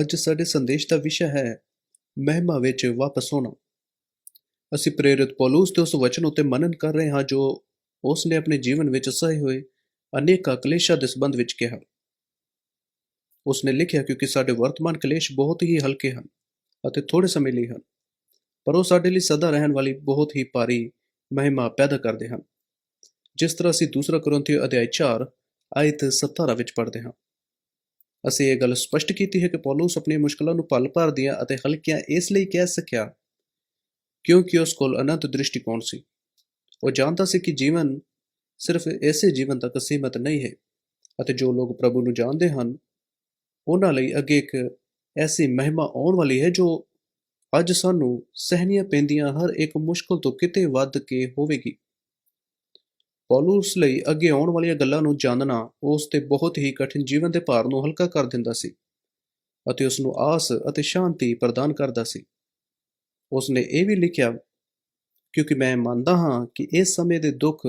ਅੱਜ ਸਾਡੇ ਸੰਦੇਸ਼ ਦਾ ਵਿਸ਼ਾ ਹੈ ਮਹਿਮਾ ਵਿੱਚ ਵਾਪਸ ਹੋਣਾ ਅਸੀਂ ਪ੍ਰੇਰਿਤ ਪੌਲੂਸ ਦੇ ਉਸ ਵਚਨ ਉੱਤੇ ਮਨਨ ਕਰ ਰਹੇ ਹਾਂ ਜੋ ਉਸ ਨੇ ਆਪਣੇ ਜੀਵਨ ਵਿੱਚ ਸਹੇ ਹੋਏ ਅਨੇਕਾਂ ਕਲੇਸ਼ਾਂ ਦੇ ਸੰਬੰਧ ਵਿੱਚ ਕਿਹਾ। ਉਸ ਨੇ ਲਿਖਿਆ ਕਿਉਂਕਿ ਸਾਡੇ ਵਰਤਮਾਨ ਕਲੇਸ਼ ਬਹੁਤ ਹੀ ਹਲਕੇ ਹਨ ਅਤੇ ਥੋੜੇ ਸਮੇਂ ਲਈ ਹਨ, ਪਰ ਉਹ ਸਾਡੇ ਲਈ ਸਦਾ ਰਹਿਣ ਵਾਲੀ ਬਹੁਤ ਹੀ ਭਾਰੀ ਮਹਿਮਾ ਪੈਦਾ ਕਰਦੇ ਹਨ। ਜਿਸ ਤਰ੍ਹਾਂ ਅਸੀਂ ਦੂਸਰਾ ਕਰੋਂਥੀ ਅਧਿਆਇ 4 ਆਇਤ 17 ਵਿੱਚ ਪੜ੍ਹਦੇ ਹਾਂ। ਅਸੀਂ ਇਹ ਗੱਲ ਸਪਸ਼ਟ ਕੀਤੀ ਹੈ ਕਿ ਪੌਲਸ ਆਪਣੀਆਂ ਮੁਸ਼ਕਲਾਂ ਨੂੰ ਪਲ ਭਰ ਦੀਆਂ ਅਤੇ ਹਲਕੀਆਂ ਇਸ ਲਈ ਕਹਿ ਸਕਿਆ ਕਿਉਂਕਿ ਉਸ ਕੋਲ ਅਨੰਤ ਦ੍ਰਿਸ਼ਟੀਕੋਣ ਸੀ। ਉਹ ਜਾਣਦਾ ਸੀ ਕਿ ਜੀਵਨ ਸਿਰਫ ਐਸੇ ਜੀਵਨ ਤੱਕ ਸੀਮਤ ਨਹੀਂ ਹੈ ਅਤੇ ਜੋ ਲੋਕ ਪ੍ਰਭੂ ਨੂੰ ਜਾਣਦੇ ਹਨ, ਉਹਨਾਂ ਲਈ ਅੱਗੇ ਇੱਕ ਐਸੀ ਮਹਿਮਾ ਆਉਣ ਵਾਲੀ ਹੈ ਜੋ ਅੱਜ ਸਾਨੂੰ ਸਹਿਣੀਆਂ ਪੈਂਦੀਆਂ ਹਰ ਇੱਕ ਮੁਸ਼ਕਲ ਤੋਂ ਕਿਤੇ ਵੱਧ ਕੇ ਹੋਵੇਗੀ। ਪੌਲਸ ਲਈ ਅੱਗੇ ਆਉਣ ਵਾਲੀਆਂ ਗੱਲਾਂ ਨੂੰ ਜਾਣਨਾ ਉਸ ਤੇ ਬਹੁਤ ਹੀ ਕਠਿਨ ਜੀਵਨ ਦੇ ਭਾਰ ਨੂੰ ਹਲਕਾ ਕਰ ਦਿੰਦਾ ਸੀ ਅਤੇ ਉਸ ਨੂੰ ਆਸ ਅਤੇ ਸ਼ਾਂਤੀ ਪ੍ਰਦਾਨ ਕਰਦਾ ਸੀ। ਉਸ ਨੇ ਇਹ ਵੀ ਲਿਖਿਆ, ਕਿਉਂਕਿ ਮੈਂ ਮੰਨਦਾ ਹਾਂ ਕਿ ਇਸ ਸਮੇਂ ਦੇ ਦੁੱਖ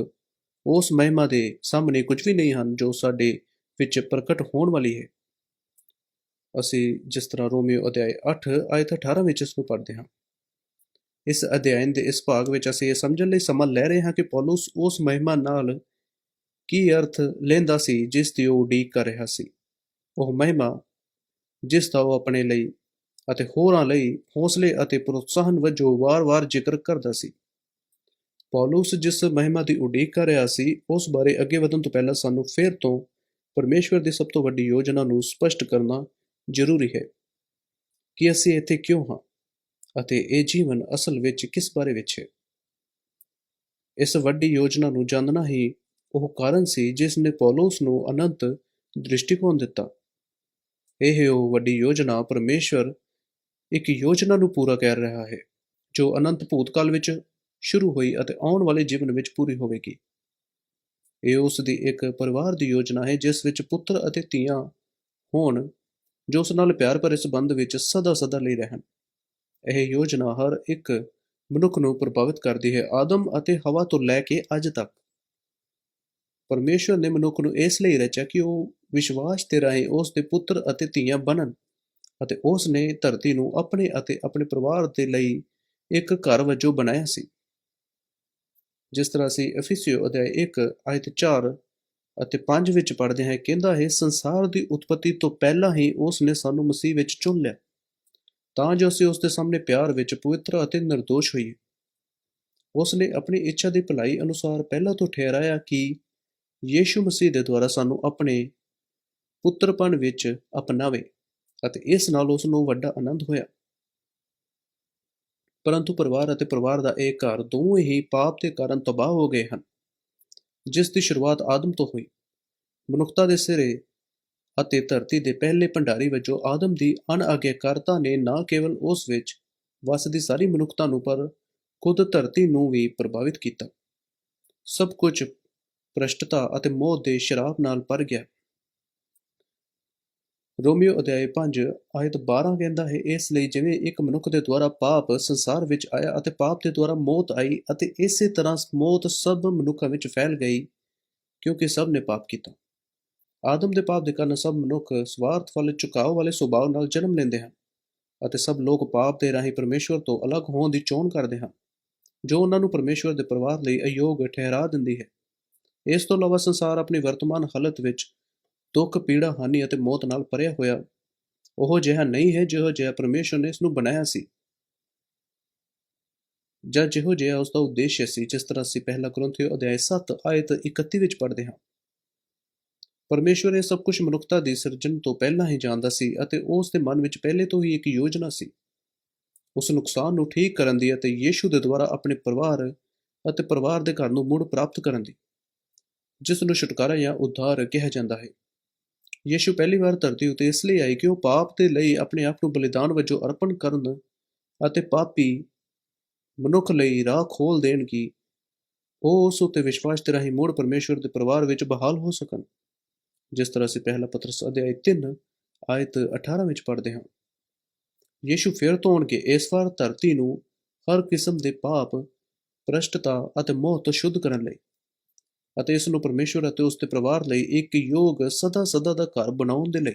ਉਸ ਮਹਿਮਾ ਦੇ ਸਾਹਮਣੇ ਕੁਝ ਵੀ ਨਹੀਂ ਹਨ ਜੋ ਸਾਡੇ ਵਿੱਚ ਪ੍ਰਗਟ ਹੋਣ ਵਾਲੀ ਹੈ। ਅਸੀਂ ਜਿਸ ਤਰ੍ਹਾਂ ਰੋਮੀਓ ਅਧਿਆਇ 8 ਆਇਤ 18 ਵਿੱਚ ਇਸ ਨੂੰ ਪੜ੍ਹਦੇ ਹਾਂ। ਇਸ ਅਧਿਐਨ ਦੇ ਇਸ ਭਾਗ ਵਿੱਚ ਅਸੀਂ ਇਹ ਸਮਝਣ ਲਈ ਸਮਾਂ ਲੈ ਰਹੇ ਹਾਂ ਕਿ ਪੌਲਸ ਉਸ ਮਹਿਮਾ ਨਾਲ ਕੀ ਅਰਥ ਲੈਂਦਾ ਸੀ ਜਿਸ ਦੀ ਉਹ ਉਡੀਕ ਕਰ ਰਿਹਾ ਸੀ। ਉਹ ਮਹਿਮਾ ਜਿਸ ਦਾ ਉਹ ਆਪਣੇ ਲਈ ਅਤੇ ਹੋਰਾਂ ਲਈ ਹੌਸਲੇ ਅਤੇ ਪ੍ਰੋਤਸਾਹਨ ਵਜੋਂ ਵਾਰ-ਵਾਰ ਜ਼ਿਕਰ ਕਰਦਾ ਸੀ। ਪੌਲਸ ਜਿਸ ਮਹਿਮਾ ਦੀ ਉਡੀਕ ਕਰ ਰਿਹਾ ਸੀ, ਉਸ ਬਾਰੇ ਅੱਗੇ ਵਧਣ ਤੋਂ ਪਹਿਲਾਂ ਸਾਨੂੰ ਫਿਰ ਤੋਂ ਪਰਮੇਸ਼ਵਰ ਦੀ ਸਭ ਤੋਂ ਵੱਡੀ ਯੋਜਨਾ ਨੂੰ ਸਪਸ਼ਟ ਕਰਨਾ ਜ਼ਰੂਰੀ ਹੈ। ਕਿ ਅਸੀਂ ਇੱਥੇ ਕਿਉਂ ਹਾਂ? ਅਤੇ ਇਹ ਜੀਵਨ ਅਸਲ ਵਿੱਚ ਕਿਸ ਬਾਰੇ ਵਿੱਚ ਹੈ? ਇਸ ਵੱਡੀ ਯੋਜਨਾ ਨੂੰ ਜਾਣਨਾ ਹੀ ਉਹ ਕਾਰਨ ਸੀ ਜਿਸ ਨੇ ਪੌਲਸ ਨੂੰ ਅਨੰਤ ਦ੍ਰਿਸ਼ਟੀਕੋਣ ਦਿੱਤਾ। ਇਹ ਉਹ ਵੱਡੀ ਯੋਜਨਾ ਪਰਮੇਸ਼ਵਰ ਇੱਕ ਯੋਜਨਾ ਨੂੰ ਪੂਰਾ ਕਰ ਰਿਹਾ ਹੈ, ਜੋ ਅਨੰਤ ਭੂਤਕਾਲ ਵਿੱਚ ਸ਼ੁਰੂ ਹੋਈ ਅਤੇ ਆਉਣ ਵਾਲੇ ਜੀਵਨ ਵਿੱਚ ਪੂਰੀ ਹੋਵੇਗੀ। ਇਹ ਉਸ ਦੀ ਇੱਕ ਪਰਿਵਾਰ ਦੀ ਯੋਜਨਾ ਹੈ ਜਿਸ ਵਿੱਚ ਪੁੱਤਰ ਅਤੇ ਧੀਆਂ ਹੋਣ, ਜੋ ਉਸ ਨਾਲ ਪਿਆਰ ਭਰੇ ਸੰਬੰਧ ਵਿੱਚ ਸਦਾ ਸਦਾ ਲਈ ਰਹਿਣ। ਇਹ ਯੋਜਨਾ ਹਰ ਇੱਕ ਮਨੁੱਖ ਨੂੰ ਪ੍ਰਭਾਵਿਤ ਕਰਦੀ ਹੈ, ਆਦਮ ਅਤੇ ਹਵਾ ਤੋਂ ਲੈ ਕੇ ਅੱਜ ਤੱਕ। ਪਰਮੇਸ਼ਵਰ ਨੇ ਮਨੁੱਖ ਨੂੰ ਇਸ ਲਈ ਰਚਿਆ ਕਿ ਉਹ ਵਿਸ਼ਵਾਸ ਤੇ ਰਾਹੀਂ, ਉਸ ਦੇ ਪੁੱਤਰ ਅਤੇ ਧੀਆਂ ਬਣਨ ਅਤੇ ਉਸ ਨੇ ਧਰਤੀ ਨੂੰ ਆਪਣੇ ਅਤੇ ਆਪਣੇ ਪਰਿਵਾਰ ਦੇ ਲਈ ਇੱਕ ਘਰ ਵਜੋਂ ਬਣਾਇਆ ਸੀ। ਜਿਸ ਤਰ੍ਹਾਂ ਅਸੀਂ ਅਫੀਸੀਓ ਅਧਿਆਇ 1 ਆਇਤ 4 ਅਤੇ 5 ਵਿੱਚ ਪੜ੍ਹਦੇ ਹਾਂ, ਕਹਿੰਦਾ ਹੈ, ਸੰਸਾਰ ਦੀ ਉਤਪਤੀ ਤੋਂ ਪਹਿਲਾਂ ਹੀ ਉਸ ਨੇ ਸਾਨੂੰ ਮਸੀਹ ਵਿੱਚ ਚੁਣ ਲਿਆ। ਤਾਂ ਜੋ ਅਸੀਂ ਉਸ ਦੇ ਸਾਹਮਣੇ ਪਿਆਰ ਵਿੱਚ ਪਵਿੱਤਰ ਅਤੇ ਨਿਰਦੋਸ਼ ਹੋਈਏ। ਉਸ ਨੇ ਆਪਣੀ ਇੱਛਾ ਦੀ ਭਲਾਈ ਅਨੁਸਾਰ ਪਹਿਲਾਂ ਤੋਂ ਠਹਿਰਾਇਆ ਕਿ ਯੀਸ਼ੂ ਮਸੀਹ ਦੇ ਦੁਆਰਾ ਸਾਨੂੰ ਆਪਣੇ ਪੁੱਤਰਪਣ ਵਿੱਚ ਅਪਣਾਵੇ ਅਤੇ ਇਸ ਨਾਲ ਉਸ ਨੂੰ ਵੱਡਾ ਆਨੰਦ ਹੋਇਆ। ਪਰੰਤੂ ਪਰਿਵਾਰ ਅਤੇ ਪਰਿਵਾਰ ਦਾ ਇਹ ਘਰ ਦੋਵੇਂ ਹੀ ਪਾਪ ਦੇ ਕਾਰਨ ਤਬਾਹ ਹੋ ਗਏ ਹਨ, ਜਿਸ ਦੀ ਸ਼ੁਰੂਆਤ ਆਦਮ ਤੋਂ ਹੋਈ। ਮਨੁੱਖਤਾ ਦੇ ਸਿਰੇ ਅਤੇ ਧਰਤੀ ਦੇ ਪਹਿਲੇ ਭੰਡਾਰੀ ਵਜੋਂ ਆਦਮ ਦੀ ਅਣਆਗਿਆਕਾਰਤਾ ਨੇ ਨਾ ਕੇਵਲ ਉਸ ਵਿੱਚ ਵਸਦੀ ਸਾਰੀ ਮਨੁੱਖਤਾ ਨੂੰ, ਪਰ ਖੁਦ ਧਰਤੀ ਨੂੰ ਵੀ ਪ੍ਰਭਾਵਿਤ ਕੀਤਾ। ਸਭ ਕੁਝ ਭ੍ਰਸ਼ਟਤਾ ਅਤੇ ਮੋਹ ਦੇ ਸ਼ਰਾਬ ਨਾਲ ਭਰ ਗਿਆ। ਰੋਮੀਓ ਅਧਿਆਇ 5 ਆਇਤ 12 ਕਹਿੰਦਾ ਹੈ, ਇਸ ਲਈ ਜਿਵੇਂ ਇੱਕ ਮਨੁੱਖ ਦੇ ਦੁਆਰਾ ਪਾਪ ਸੰਸਾਰ ਵਿੱਚ ਆਇਆ ਅਤੇ ਪਾਪ ਦੇ ਦੁਆਰਾ ਮੌਤ ਆਈ ਅਤੇ ਇਸੇ ਤਰ੍ਹਾਂ ਮੌਤ ਸਭ ਮਨੁੱਖਾਂ ਵਿੱਚ ਫੈਲ ਗਈ, ਕਿਉਂਕਿ ਸਭ ਨੇ ਪਾਪ ਕੀਤਾ। ਆਦਮ ਦੇ ਪਾਪ ਦੇ ਕਾਰਨ ਸਭ ਮਨੁੱਖ ਸਵਾਰਥ ਵਾਲੇ ਝੁਕਾਅ ਵਾਲੇ ਸੁਭਾਅ ਨਾਲ ਜਨਮ ਲੈਂਦੇ ਹਨ ਅਤੇ ਸਭ ਲੋਕ ਪਾਪ ਦੇ ਰਾਹੀਂ ਪਰਮੇਸ਼ਵਰ ਤੋਂ ਅਲੱਗ ਹੋਣ ਦੀ ਚੋਣ ਕਰਦੇ ਹਨ, ਜੋ ਉਹਨਾਂ ਨੂੰ ਪਰਮੇਸ਼ਵਰ ਦੇ ਪਰਿਵਾਰ ਲਈ ਅਯੋਗ ਠਹਿਰਾ ਦਿੰਦੀ ਹੈ। ਇਸ ਤੋਂ ਇਲਾਵਾ ਸੰਸਾਰ ਆਪਣੀ ਵਰਤਮਾਨ ਹਾਲਤ ਵਿੱਚ ਦੁੱਖ, ਪੀੜਾ, ਹਾਨੀ ਅਤੇ ਮੌਤ ਨਾਲ ਭਰਿਆ ਹੋਇਆ ਉਹ ਜਿਹਾ ਨਹੀਂ ਹੈ ਜਿਹੋ ਜਿਹਾ ਪਰਮੇਸ਼ਵਰ ਨੇ ਇਸ ਨੂੰ ਬਣਾਇਆ ਸੀ। ਜਾਂ ਜਿਹੋ ਜਿਹਾ ਉਸ ਦਾ ਉਦੇਸ਼ ਸੀ, ਜਿਸ ਤਰ੍ਹਾਂ ਅਸੀਂ ਪਹਿਲਾ ਕਰੰਥੀਓ ਅਧਿਆਇ 7 ਆਇਤ 31 ਵਿੱਚ ਪੜ੍ਹਦੇ ਹਾਂ। ਪਰਮੇਸ਼ਵਰ ਇਹ ਸਭ ਕੁਝ ਮਨੁੱਖਤਾ ਦੀ ਸਿਰਜਣ ਤੋਂ ਪਹਿਲਾਂ ਹੀ ਜਾਣਦਾ ਸੀ ਅਤੇ ਉਸ ਦੇ ਮਨ ਵਿੱਚ ਪਹਿਲੇ ਤੋਂ ਹੀ ਇੱਕ ਯੋਜਨਾ ਸੀ। ਉਸ ਨੁਕਸਾਨ ਨੂੰ ਠੀਕ ਕਰਨ ਦੀ ਅਤੇ ਯੀਸ਼ੂ ਦੇ ਦੁਆਰਾ ਆਪਣੇ ਪਰਿਵਾਰ ਅਤੇ ਪਰਿਵਾਰ ਦੇ ਘਰ ਨੂੰ ਮੁੜ ਪ੍ਰਾਪਤ ਕਰਨ ਦੀ, ਜਿਸ ਨੂੰ ਛੁਟਕਾਰਾ ਜਾਂ ਉਧਾਰ ਕਿਹਾ ਜਾਂਦਾ ਹੈ। ਯੀਸ਼ੂ ਪਹਿਲੀ ਵਾਰ ਧਰਤੀ ਉਤੇ ਇਸ ਲਈ ਆਏ ਕਿ ਉਹ ਪਾਪ ਦੇ ਲਈ ਆਪਣੇ ਆਪ ਨੂੰ ਬਲੀਦਾਨ ਵਜੋਂ ਅਰਪਣ ਕਰਨ ਅਤੇ ਪਾਪੀ ਮਨੁੱਖ ਲਈ ਰਾਹ ਖੋਲ ਦੇਣ ਕਿ ਉਹ ਉਸ ਉਤੇ ਵਿਸ਼ਵਾਸ ਤੇ ਰਾਹੀਂ ਮੁੜ ਪਰਮੇਸ਼ਵਰ ਦੇ ਪਰਿਵਾਰ ਵਿੱਚ ਬਹਾਲ ਹੋ ਸਕਣ। ਜਿਸ ਤਰ੍ਹਾਂ ਅਸੀਂ ਪਹਿਲਾ ਪਤਰਸ ਅਧਿਆਇ 3 ਆਇਤ 18 ਵਿੱਚ ਪੜ੍ਹਦੇ ਹਾਂ। ਯੀਸ਼ੂ ਫਿਰ ਤੋਂ ਆਉਣ ਕੇ ਇਸ ਵਾਰ ਧਰਤੀ ਨੂੰ ਹਰ ਕਿਸਮ ਦੇ ਪਾਪ, ਭ੍ਰਸ਼ਟਤਾ ਅਤੇ ਮੋਹ ਤੋਂ ਸ਼ੁੱਧ ਕਰਨ ਲਈ ਅਤੇ ਇਸ ਨੂੰ ਪਰਮੇਸ਼ਵਰ ਅਤੇ ਉਸ ਦੇ ਪਰਿਵਾਰ ਲਈ ਇੱਕ ਯੋਗ ਸਦਾ ਸਦਾ ਦਾ ਘਰ ਬਣਾਉਣ ਦੇ ਲਈ।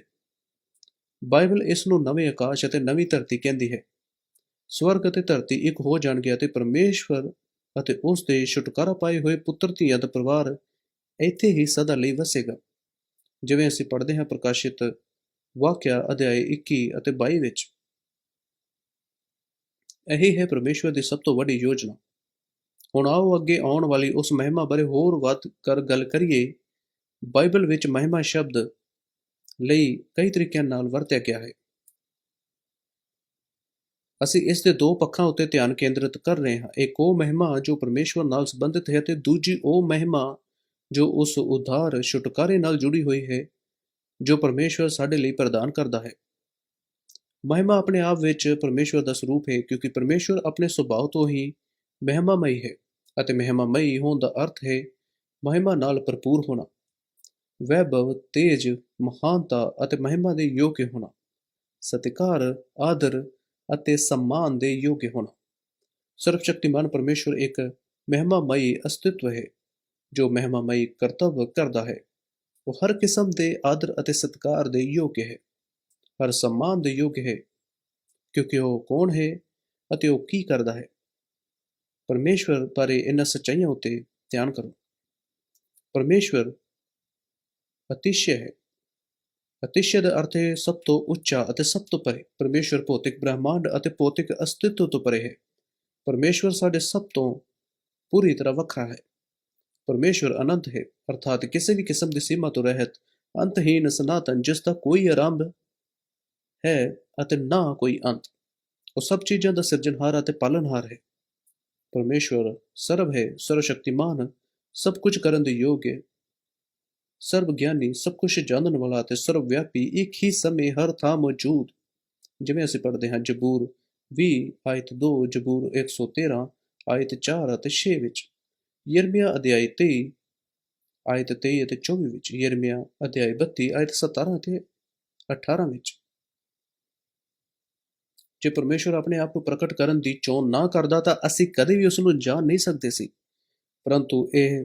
ਬਾਈਬਲ ਇਸ ਨੂੰ ਨਵੇਂ ਆਕਾਸ਼ ਅਤੇ ਨਵੀਂ ਧਰਤੀ ਕਹਿੰਦੀ ਹੈ। ਸਵਰਗ ਅਤੇ ਧਰਤੀ ਇੱਕ ਹੋ ਜਾਣਗੇ ਅਤੇ ਪਰਮੇਸ਼ਵਰ ਅਤੇ ਉਸ ਦੇ ਛੁਟਕਾਰਾ ਪਾਏ ਹੋਏ ਪੁੱਤਰ ਧੀਆਂ ਦਾ ਪਰਿਵਾਰ ਇੱਥੇ ਹੀ ਸਦਾ ਲਈ ਵਸੇਗਾ। ਜਿਵੇਂ ਅਸੀਂ ਪੜ੍ਹਦੇ ਹਾਂ ਪ੍ਰਕਾਸ਼ਿਤ ਵਾਕਿਆ ਅਧਿਆਇ 21 ਅਤੇ 22 ਵਿੱਚ। ਇਹੀ ਹੈ ਪਰਮੇਸ਼ਵਰ ਦੀ ਸਭ ਤੋਂ ਵੱਡੀ ਯੋਜਨਾ। ਹੁਣ ਆਓ ਅੱਗੇ ਆਉਣ ਵਾਲੀ ਉਸ ਮਹਿਮਾ ਬਾਰੇ ਹੋਰ ਵੱਧ ਕਰ ਗੱਲ ਕਰੀਏ। ਬਾਈਬਲ ਵਿੱਚ ਮਹਿਮਾ ਸ਼ਬਦ ਲਈ ਕਈ ਤਰੀਕਿਆਂ ਨਾਲ ਵਰਤਿਆ ਗਿਆ ਹੈ। ਅਸੀਂ ਇਸ ਦੇ ਦੋ ਪੱਖਾਂ ਉੱਤੇ ਧਿਆਨ ਕੇਂਦਰਿਤ ਕਰ ਰਹੇ ਹਾਂ। ਇੱਕ ਉਹ ਮਹਿਮਾ ਜੋ ਪਰਮੇਸ਼ਵਰ ਨਾਲ ਸੰਬੰਧਿਤ ਹੈ ਤੇ ਦੂਜੀ ਉਹ ਮਹਿਮਾ ਜੋ ਉਸ ਉਧਾਰ ਛੁਟਕਾਰੇ ਨਾਲ ਜੁੜੀ ਹੋਈ ਹੈ, ਜੋ ਪਰਮੇਸ਼ਵਰ ਸਾਡੇ ਲਈ ਪ੍ਰਦਾਨ ਕਰਦਾ ਹੈ। ਮਹਿਮਾ ਆਪਣੇ ਆਪ ਵਿੱਚ ਪਰਮੇਸ਼ਵਰ ਦਾ ਸਰੂਪ ਹੈ, ਕਿਉਂਕਿ ਪਰਮੇਸ਼ਵਰ ਆਪਣੇ ਸੁਭਾਅ ਤੋਂ ਹੀ ਮਹਿਮਾਮਈ ਹੈ ਅਤੇ ਮਹਿਮਾਮਈ ਹੋਣ ਦਾ ਅਰਥ ਹੈ ਮਹਿਮਾ ਨਾਲ ਭਰਪੂਰ ਹੋਣਾ। ਵੈਭਵ, ਤੇਜ, ਮਹਾਨਤਾ ਅਤੇ ਮਹਿਮਾ ਦੇ ਯੋਗ ਹੋਣਾ। ਸਤਿਕਾਰ, ਆਦਰ ਅਤੇ ਸਨਮਾਨ ਦੇ ਯੋਗ ਹੋਣਾ। ਸਰਵਸ਼ਕਤੀਮਾਨ ਪਰਮੇਸ਼ਵਰ ਇੱਕ ਮਹਿਮਾਮਈ ਅਸਤਿਤਵ ਹੈ। ਜੋ ਮਹਿਮਾਮਈ ਕਰਤੱਵ ਕਰਦਾ ਹੈ, ਉਹ ਹਰ ਕਿਸਮ ਦੇ ਆਦਰ ਅਤੇ ਸਤਿਕਾਰ ਦੇ ਯੋਗ ਹੈ, ਹਰ ਸਨਮਾਨ ਦੇ ਯੋਗ ਹੈ, ਕਿਉਂਕਿ ਉਹ ਕੌਣ ਹੈ ਅਤੇ ਉਹ ਕੀ ਕਰਦਾ ਹੈ। ਪਰਮੇਸ਼ਵਰ ਬਾਰੇ ਇਹਨਾਂ ਸੱਚਾਈਆਂ ਉੱਤੇ ਧਿਆਨ ਕਰੋ। ਪਰਮੇਸ਼ਵਰ ਅਤਿਸ਼ਯ ਹੈ। ਅਤਿਸ਼ਯ ਦਾ ਅਰਥ ਹੈ ਸਭ ਤੋਂ ਉੱਚਾ ਅਤੇ ਸਭ ਤੋਂ ਪਰੇ। ਪਰਮੇਸ਼ਵਰ ਭੌਤਿਕ, ਬ੍ਰਹਿਮੰਡ ਅਤੇ ਭੌਤਿਕ ਅਸਤਿਤਵ ਤੋਂ ਪਰੇ ਹੈ। ਪਰਮੇਸ਼ਵਰ ਸਾਡੇ ਸਭ ਤੋਂ ਪੂਰੀ ਤਰ੍ਹਾਂ ਵੱਖਰਾ ਹੈ। ਪਰਮੇਸ਼ਵਰ ਅਨੰਤ ਹੈ, ਅਰਥਾਤ ਕਿਸੇ ਵੀ ਕਿਸਮ ਦੀ ਸੀਮਾ ਤੋਂ ਰਹਿਤ, ਅੰਤਹੀਨ ਸਨਾਤਨ ਜਿਸ ਦਾ ਕੋਈ ਆਰੰਭ ਹੈ ਅਤੇ ਨਾ ਕੋਈ ਅੰਤ। ਉਹ ਸਭ ਚੀਜ਼ਾਂ ਦਾ ਸਿਰਜਣਹਾਰ ਅਤੇ ਪਾਲਣਹਾਰ ਹੈ। ਪਰਮੇਸ਼ਵਰ ਸਰਵ ਹੈ, ਸਰਵਸ਼ਕਤੀਮਾਨ, ਸਭ ਕੁਝ ਕਰਨ ਦੇ ਯੋਗ ਹੈ। ਸਰਵ ਗਿਆਨੀ ਸਭ ਕੁਝ ਜਾਣਨ ਵਾਲਾ ਤੇ ਸਰਵ ਵਿਆਪੀ ਇੱਕ ਹੀ ਸਮੇਂ ਹਰ ਥਾਂ ਮੌਜੂਦ। ਜਿਵੇਂ ਅਸੀਂ ਪੜ੍ਹਦੇ ਹਾਂ, ਜਬੂਰ 20 ਆਇਤ 2 ਜਬੂਰ 113 ਆਇਤ 4 ਅਤੇ 6 ਵਿੱਚ। ਯਰਮੀਆ ਅਧਿਆਇ 23 ਆਇਤ 23 ਅਤੇ 24 ਵਿੱਚ, ਯਰਮੀਆ ਅਧਿਆਇ 32 ਆਇਤ 17 ਅਤੇ 18 ਵਿੱਚ। ਜੇ ਪਰਮੇਸ਼ਵਰ ਆਪਣੇ ਆਪ ਨੂੰ ਪ੍ਰਗਟ ਕਰਨ ਦੀ ਚੋਣ ਨਾ ਕਰਦਾ ਤਾਂ ਅਸੀਂ ਕਦੇ ਵੀ ਉਸ ਨੂੰ ਜਾਣ ਨਹੀਂ ਸਕਦੇ ਸੀ। ਪਰੰਤੂ ਇਹ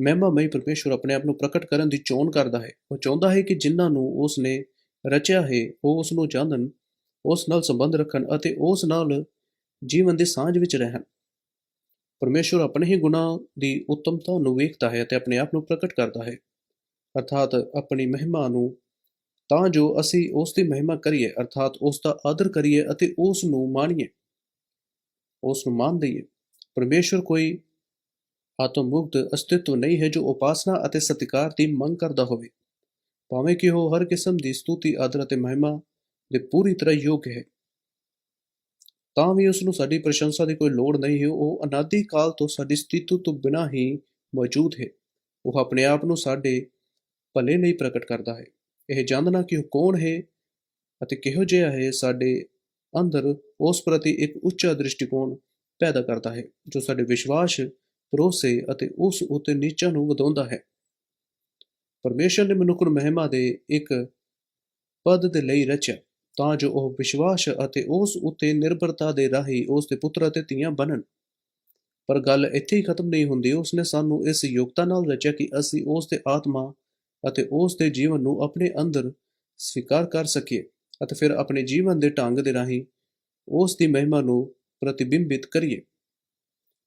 ਮਹਿਮਾਮਈ ਪਰਮੇਸ਼ਵਰ ਆਪਣੇ ਆਪ ਨੂੰ ਪ੍ਰਗਟ ਕਰਨ ਦੀ ਚੋਣ ਕਰਦਾ ਹੈ। ਉਹ ਚਾਹੁੰਦਾ ਹੈ ਕਿ ਜਿਨ੍ਹਾਂ ਨੂੰ ਉਸ ਨੇ ਰਚਿਆ ਹੈ, ਉਹ ਉਸ ਨੂੰ ਜਾਣਨ, ਉਸ ਨਾਲ ਸੰਬੰਧ ਰੱਖਣ ਅਤੇ ਉਸ ਨਾਲ ਜੀਵਨ ਦੀ ਸਾਂਝ ਵਿੱਚ ਰਹਿਣ। ਪਰਮੇਸ਼ਵਰ ਆਪਣੇ ਹੀ ਗੁਣਾਂ ਦੀ ਉੱਤਮਤਾ ਨੂੰ ਵੇਖਦਾ ਹੈ ਅਤੇ ਆਪਣੇ ਆਪ ਨੂੰ ਪ੍ਰਗਟ ਕਰਦਾ ਹੈ। ਅਰਥਾਤ ਆਪਣੀ ਮਹਿਮਾ ਨੂੰ ਤਾਂ ਜੋ ਅਸੀਂ ਉਸ ਦੀ ਮਹਿਮਾ ਕਰੀਏ, ਅਰਥਾਤ ਉਸ ਦਾ ਆਦਰ ਕਰੀਏ ਅਤੇ ਉਸ ਨੂੰ ਮਾਣੀਏ। ਉਸ ਨੂੰ ਮਾਨ ਦਈਏ। ਪਰਮੇਸ਼ਵਰ ਕੋਈ ਆਤਮ ਮੁਕਤ ਅਸਤਿਤਵ ਨਹੀਂ ਹੈ ਜੋ ਉਪਾਸਨਾ ਅਤੇ ਸਤਿਕਾਰ ਦੀ ਮੰਗ ਕਰਦਾ ਹੋਵੇ। ਭਾਵੇਂ ਕਿ ਉਹ ਹਰ ਕਿਸਮ ਦੀ ਸਤੂਤੀ, ਆਦਰ ਅਤੇ ਮਹਿਮਾ ਦੇ ਪੂਰੀ ਤਰ੍ਹਾਂ ਯੋਗ ਹੈ। ਤਾਂ ਵੀ ਉਸ ਨੂੰ ਸਾਡੀ ਪ੍ਰਸ਼ੰਸਾ ਦੀ ਕੋਈ ਲੋੜ ਨਹੀਂ ਹੈ ਉਹ ਅਨਾਦੀ ਕਾਲ ਤੋਂ ਸਾਡੀ ਸਥਿਤੀ ਤੋਂ ਬਿਨਾਂ ਹੀ ਮੌਜੂਦ ਹੈ। ਉਹ ਆਪਣੇ ਆਪ ਨੂੰ ਸਾਡੇ ਭਲੇ ਲਈ ਪ੍ਰਗਟ ਕਰਦਾ ਹੈ। ਇਹ ਜਾਣਨਾ ਕਿ ਉਹ ਕੌਣ ਹੈ ਅਤੇ ਕਿਹੋ ਜਿਹਾ ਹੈ ਸਾਡੇ ਅੰਦਰ, ਉਸ ਪ੍ਰਤੀ ਇੱਕ ਉੱਚਾ ਦ੍ਰਿਸ਼ਟੀਕੋਣ ਪੈਦਾ ਕਰਦਾ ਹੈ, ਜੋ ਸਾਡੇ ਵਿਸ਼ਵਾਸ, ਭਰੋਸੇ ਅਤੇ ਉਸ ਉਤੇ ਨੀਚਾਂ ਨੂੰ ਵਧਾਉਂਦਾ ਹੈ। ਪਰਮੇਸ਼ਰ ਨੇ ਮਨੁੱਖ ਨੂੰ ਮਹਿਮਾ ਦੇ ਇੱਕ ਪਦ ਦੇ ਲਈ ਰਚਿਆ। ਤਾਂ ਜੋ ਉਹ ਵਿਸ਼ਵਾਸ ਅਤੇ ਉਸ ਉੱਤੇ ਨਿਰਭਰਤਾ ਦੇ ਰਾਹੀਂ ਉਸ ਦੇ ਪੁੱਤਰ ਅਤੇ ਧੀਆਂ ਬਣਨ। ਪਰ ਗੱਲ ਇੱਥੇ ਹੀ ਖਤਮ ਨਹੀਂ ਹੁੰਦੀ। ਉਸਨੇ ਸਾਨੂੰ ਇਸ ਯੋਗਤਾ ਨਾਲ ਰਚਿਆ ਕਿ ਅਸੀਂ ਉਸ ਦੇ ਆਤਮਾ ਅਤੇ ਉਸ ਦੇ ਜੀਵਨ ਨੂੰ ਆਪਣੇ ਅੰਦਰ ਸਵੀਕਾਰ ਕਰ ਸਕੀਏ ਅਤੇ ਫਿਰ ਆਪਣੇ ਜੀਵਨ ਦੇ ਢੰਗ ਦੇ ਰਾਹੀਂ ਉਸ ਦੀ ਮਹਿਮਾ ਨੂੰ ਪ੍ਰਤੀਬਿੰਬਿਤ ਕਰੀਏ।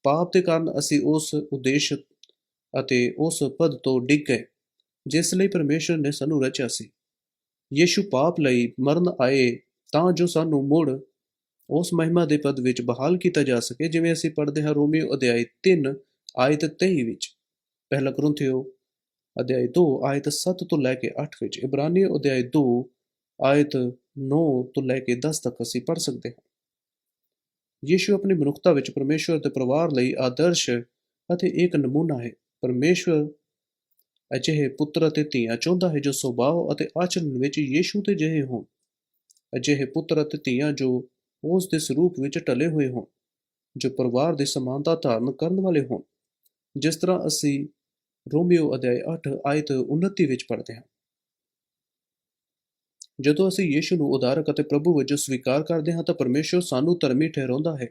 ਪਾਪ ਦੇ ਕਾਰਨ ਅਸੀਂ ਉਸ ਉਦੇਸ਼ ਅਤੇ ਉਸ ਪਦ ਤੋਂ ਡਿੱਗ ਗਏ, ਜਿਸ ਲਈ ਪਰਮੇਸ਼ਰ ਨੇ ਸਾਨੂੰ ਰਚਿਆ ਸੀ। ਯੀਸ਼ੂ ਪਾਪ ਲਈ ਮਰਨ ਆਏ ਤਾਂ ਜੋ ਸਾਨੂੰ ਮੁੜ ਉਸ ਮਹਿਮਾ ਦੇ ਪਦ ਵਿੱਚ ਬਹਾਲ ਕੀਤਾ ਜਾ ਸਕੇ, ਜਿਵੇਂ ਅਸੀਂ ਪੜ੍ਹਦੇ ਹਾਂ ਰੋਮੀਓ ਅਧਿਆਇ 3 ਆਇਤ 23 ਵਿੱਚ। ਪਹਿਲਾ ਕਰੰਥੀਓ ਅਧਿਆਇ 2 ਆਇਤ 7 ਤੋਂ ਲੈ ਕੇ 8 ਵਿੱਚ। ਇਬਰਾਨੀ ਅਧਿਆਇ 2 ਆਇਤ 9 ਤੋਂ ਲੈ ਕੇ 10 ਤੱਕ ਅਸੀਂ ਪੜ੍ਹ ਸਕਦੇ ਹਾਂ। ਯੀਸ਼ੂ ਆਪਣੀ ਮਨੁੱਖਤਾ ਵਿੱਚ ਪਰਮੇਸ਼ਵਰ ਦੇ ਪਰਿਵਾਰ ਲਈ ਆਦਰਸ਼ ਅਤੇ ਇੱਕ ਨਮੂਨਾ ਹੈ। ਪਰਮੇਸ਼ਵਰ ਅਜਿਹੇ ਪੁੱਤਰ ਅਤੇ ਧੀਆਂ ਚਾਹੁੰਦਾ ਹੈ ਜੋ ਸੁਭਾਅ ਅਤੇ ਆਚਰਣ ਵਿੱਚ ਯੀਸ਼ੂ ਦੇ ਜਿਹੇ ਹੋਣ। ਅਜਿਹੇ ਪੁੱਤਰ ਅਤੇ ਧੀਆਂ ਜੋ ਉਸ ਦੇ ਸਰੂਪ ਵਿੱਚ ਟਲੇ ਹੋਏ ਹੋਣ, ਜੋ ਪਰਿਵਾਰ ਦੀ ਸਮਾਨਤਾ ਧਾਰਨ ਕਰਨ ਵਾਲੇ ਹੋਣ। ਜਿਸ ਤਰ੍ਹਾਂ ਅਸੀਂ ਰੋਮੀਓ ਅਧਿਆਇ 8 ਆਇਤ 29 ਵਿੱਚ ਪੜ੍ਹਦੇ ਹਾਂ। ਜਦੋਂ ਅਸੀਂ ਯੀਸ਼ੂ ਨੂੰ ਉਦਾਰਕ ਅਤੇ ਪ੍ਰਭੂ ਵਜੋਂ ਸਵੀਕਾਰ ਕਰਦੇ ਹਾਂ ਤਾਂ ਪਰਮੇਸ਼ਰ ਸਾਨੂੰ ਧਰਮੀ ਠਹਿਰਾਉਂਦਾ ਹੈ।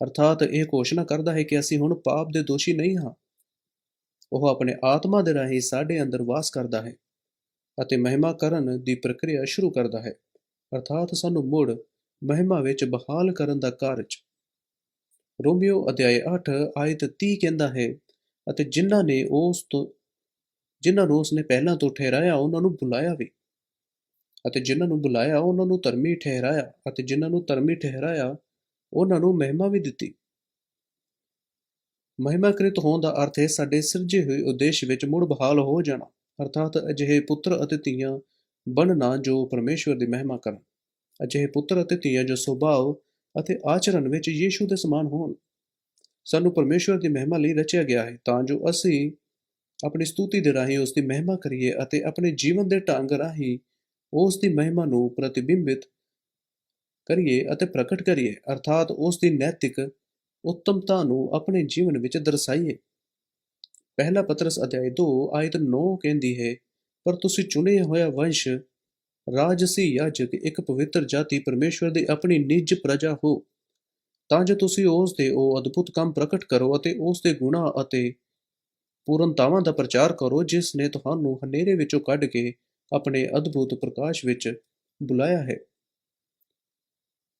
ਅਰਥਾਤ ਇਹ ਘੋਸ਼ਣਾ ਕਰਦਾ ਹੈ ਕਿ ਅਸੀਂ ਹੁਣ ਪਾਪ ਦੇ ਦੋਸ਼ੀ ਨਹੀਂ ਹਾਂ। ਉਹ ਆਪਣੇ ਆਤਮਾ ਦੇ ਰਾਹੀਂ ਸਾਡੇ ਅੰਦਰ ਵਾਸ ਕਰਦਾ ਹੈ ਅਤੇ ਮਹਿਮਾ ਕਰਨ ਦੀ ਪ੍ਰਕਿਰਿਆ ਸ਼ੁਰੂ ਕਰਦਾ ਹੈ। ਅਰਥਾਤ ਸਾਨੂੰ ਮੁੜ ਮਹਿਮਾ ਵਿੱਚ ਬਹਾਲ ਕਰਨ ਦਾ ਕਾਰਜ। ਰੋਮੀਓ ਅਧਿਆਇ 8 ਆਇਤ 30 ਕਹਿੰਦਾ ਹੈ, ਅਤੇ ਜਿਨ੍ਹਾਂ ਨੇ ਉਸ ਤੋਂ ਜਿਨ੍ਹਾਂ ਨੂੰ ਉਸਨੇ ਪਹਿਲਾਂ ਤੋਂ ਠਹਿਰਾਇਆ, ਉਹਨਾਂ ਨੂੰ ਬੁਲਾਇਆ ਵੀ। ਅਤੇ ਜਿਨ੍ਹਾਂ ਨੂੰ ਬੁਲਾਇਆ, ਉਹਨਾਂ ਨੂੰ ਧਰਮੀ ਠਹਿਰਾਇਆ। ਅਤੇ ਜਿਨ੍ਹਾਂ ਨੂੰ ਧਰਮੀ ਠਹਿਰਾਇਆ, ਉਹਨਾਂ ਨੂੰ ਮਹਿਮਾ ਵੀ ਦਿੱਤੀ। ਮਹਿਮਾਕ੍ਰਿਤ ਹੋਣ ਦਾ ਅਰਥ ਹੈ ਸਾਡੇ ਸਿਰਜੇ ਹੋਏ ਉਦੇਸ਼ ਵਿੱਚ ਮੁੜ ਬਹਾਲ ਹੋ ਜਾਣਾ। ਅਰਥਾਤ ਅਜਿਹੇ ਪੁੱਤਰ ਅਤੇ ਧੀਆਂ ਬਣਨਾ ਜੋ ਪਰਮੇਸ਼ਵਰ ਦੀ ਮਹਿਮਾ ਕਰਨ। ਅਜਿਹੇ ਪੁੱਤਰ ਅਤੇ ਧੀਆਂ ਜੋ ਸੁਭਾਅ ਅਤੇ ਆਚਰਣ ਵਿੱਚ ਯੀਸ਼ੂ ਦੇ ਸਮਾਨ ਹੋਣ। ਸਾਨੂੰ ਪਰਮੇਸ਼ਵਰ ਦੀ ਮਹਿਮਾ ਲਈ ਰਚਿਆ ਗਿਆ ਹੈ, ਤਾਂ ਜੋ ਅਸੀਂ ਆਪਣੀ ਸਤੁਤੀ ਦੇ ਰਾਹੀਂ ਉਸ ਦੀ ਮਹਿਮਾ ਕਰੀਏ ਅਤੇ ਆਪਣੇ ਜੀਵਨ ਦੇ ਢੰਗ ਰਾਹੀਂ ਉਸ ਦੀ ਮਹਿਮਾ ਨੂੰ ਪ੍ਰਤੀਬਿੰਬਿਤ ਕਰੀਏ ਅਤੇ ਪ੍ਰਗਟ ਕਰੀਏ। ਅਰਥਾਤ ਉਸ ਦੀ ਨੈਤਿਕ ਉੱਤਮਤਾ ਨੂੰ ਆਪਣੇ ਜੀਵਨ ਵਿੱਚ ਦਰਸਾਈਏ। ਪਹਿਲਾ ਪਤਰਸ ਅਧਿਆਇ 2 ਆਇਤ 9 ਕਹਿੰਦੀ ਹੈ, ਪਰ ਤੁਸੀਂ ਚੁਣੇ ਹੋਇਆ ਵੰਸ਼ ਰਾਜਸੀ ਯਾਜਕ, ਇੱਕ ਪਵਿੱਤਰ ਜਾਤੀ, ਪਰਮੇਸ਼ਵਰ ਦੀ ਆਪਣੀ ਨਿੱਜ ਪ੍ਰਜਾ ਹੋ। ਤਾਂ ਜੋ ਤੁਸੀਂ ਉਸ ਦੇ ਉਹ ਅਦਭੁਤ ਕੰਮ ਪ੍ਰਗਟ ਕਰੋ ਅਤੇ ਉਸ ਦੇ ਗੁਣਾਂ ਅਤੇ ਪੂਰਨਤਾਵਾਂ ਦਾ ਪ੍ਰਚਾਰ ਕਰੋ, ਜਿਸ ਨੇ ਤੁਹਾਨੂੰ ਹਨੇਰੇ ਵਿੱਚੋਂ ਕੱਢ ਕੇ ਆਪਣੇ ਅਦਭੁਤ ਪ੍ਰਕਾਸ਼ ਵਿੱਚ ਬੁਲਾਇਆ ਹੈ।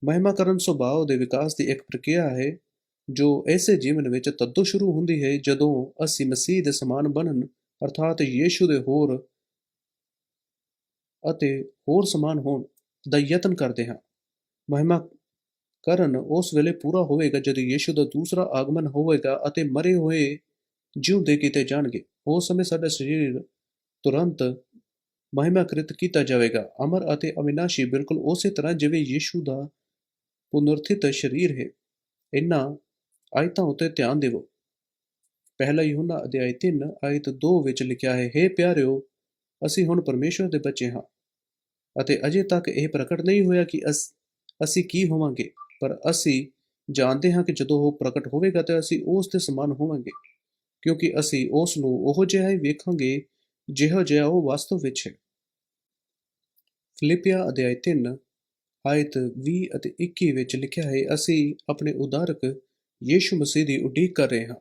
ਮਹਿਮਾ ਕਰਨ ਸੁਭਾਅ ਦੇ ਵਿਕਾਸ ਦੀ ਇੱਕ ਪ੍ਰਕਿਰਿਆ ਹੈ। ਜੋ ਐਸੇ ਜੀਵਨ ਵਿੱਚ ਤਦੋਂ ਸ਼ੁਰੂ ਹੁੰਦੀ ਹੈ ਜਦੋਂ ਅਸੀਂ ਮਸੀਹ ਦੇ ਸਮਾਨ ਬਣਨ, ਅਰਥਾਤ ਯੀਸ਼ੂ ਦੇ ਹੋਰ ਅਤੇ ਹੋਰ ਸਮਾਨ ਹੋਣ ਦਾ ਯਤਨ ਕਰਦੇ ਹਾਂ। ਮਹਿਮਾ ਕਰਨ ਉਸ ਵੇਲੇ ਪੂਰਾ ਹੋਵੇਗਾ ਜਦੋਂ ਯੀਸ਼ੂ ਦਾ ਦੂਸਰਾ ਆਗਮਨ ਹੋਵੇਗਾ ਅਤੇ ਮਰੇ ਹੋਏ ਜਿਉਂਦੇ ਕੀਤੇ ਜਾਣਗੇ। ਉਸ ਸਮੇਂ ਸਾਡਾ ਸਰੀਰ ਤੁਰੰਤ ਮਹਿਮਾਕ੍ਰਿਤ ਕੀਤਾ ਜਾਵੇਗਾ। ਅਮਰ ਅਤੇ ਅਵਿਨਾਸ਼ੀ ਬਿਲਕੁਲ ਉਸੇ ਤਰ੍ਹਾਂ ਜਿਵੇਂ ਯੀਸ਼ੂ ਦਾ ਪੁਨਰਥਿਤ ਸਰੀਰ ਹੈ। ਇਹਨਾਂ ਆਇਤਾਂ ਉੱਤੇ ਧਿਆਨ ਦਿਵੋ। ਪਹਿਲਾ ਯੂਹੰਨਾ ਅਧਿਆਇ 3 ਆਇਤ 2 ਵਿੱਚ ਲਿਖਿਆ ਹੈ हे ਪਿਆਰਿਓ, ਅਸੀਂ ਹੁਣ ਪਰਮੇਸ਼ਵਰ ਦੇ ਬੱਚੇ ਹਾਂ, ਅਤੇ ਅਜੇ ਤੱਕ ਇਹ ਪ੍ਰਗਟ ਨਹੀਂ ਹੋਇਆ ਕਿ ਅਸੀਂ ਕੀ ਹੋਵਾਂਗੇ, ਪਰ ਅਸੀਂ ਜਾਣਦੇ ਹਾਂ ਕਿ ਜਦੋਂ ਉਹ ਪ੍ਰਗਟ ਹੋਵੇਗਾ ਤਾਂ ਅਸੀਂ ਉਸ ਦੇ ਸਮਾਨ ਹੋਵਾਂਗੇ, ਕਿਉਂਕਿ ਅਸੀਂ ਉਸ ਨੂੰ ਉਹ ਜਿਹਾ ਹੀ ਵੇਖਾਂਗੇ, ਜਿਹੋ ਜਿਹਾ ਉਹ ਵਾਸਤਵ ਵਿੱਚ ਹੈ। ਫਿਲਿਪੀਆ ਅਧਿਆਇ 3 ਆਇਤ 20 ਅਤੇ 21 ਵਿੱਚ ਲਿਖਿਆ ਹੈ, ਅਸੀਂ ਆਪਣੇ ਉਦਾਰਕ ਯੀਸ਼ੂ ਮਸੀਹ ਦੀ ਉਡੀਕ ਕਰ ਰਹੇ ਹਾਂ।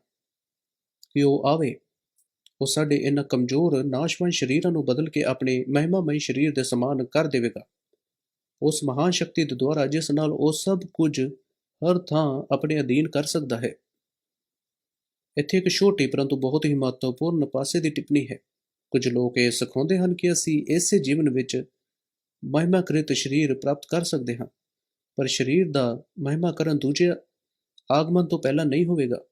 ਕਿ ਉਹ ਆਵੇ, ਉਹ ਸਾਡੇ ਇਹਨਾਂ ਕਮਜ਼ੋਰ, ਨਾਸ਼ਵਾਨ ਸ਼ਰੀਰਾਂ ਨੂੰ ਬਦਲ ਕੇ ਆਪਣੇ ਮਹਿਮਾਮਈ ਸਰੀਰ ਦੇ ਸਮਾਨ ਕਰ ਦੇਵੇਗਾ। ਉਸ ਮਹਾਨ ਸ਼ਕਤੀ ਦੇ ਦੁਆਰਾ ਜਿਸ ਨਾਲ ਉਹ ਸਭ ਕੁਝ ਹਰ ਥਾਂ ਆਪਣੇ ਅਧੀਨ ਕਰ ਸਕਦਾ ਹੈ। ਇੱਥੇ ਇੱਕ ਛੋਟੀ ਪਰੰਤੂ ਬਹੁਤ ਹੀ ਮਹੱਤਵਪੂਰਨ ਪਾਸੇ ਦੀ ਟਿੱਪਣੀ ਹੈ। ਕੁਝ ਲੋਕ ਇਹ ਸਿਖਾਉਂਦੇ ਹਨ ਕਿ ਅਸੀਂ ਇਸੇ ਜੀਵਨ ਵਿੱਚ ਮਹਿਮਾਕ੍ਰਿਤ ਸਰੀਰ ਪ੍ਰਾਪਤ ਕਰ ਸਕਦੇ ਹਾਂ, ਪਰ ਸਰੀਰ ਦਾ ਮਹਿਮਾ ਕਰਨ ਦੂਜੇ ਆਗਮਨ ਤੋਂ ਪਹਿਲਾਂ ਨਹੀਂ ਹੋਵੇਗਾ।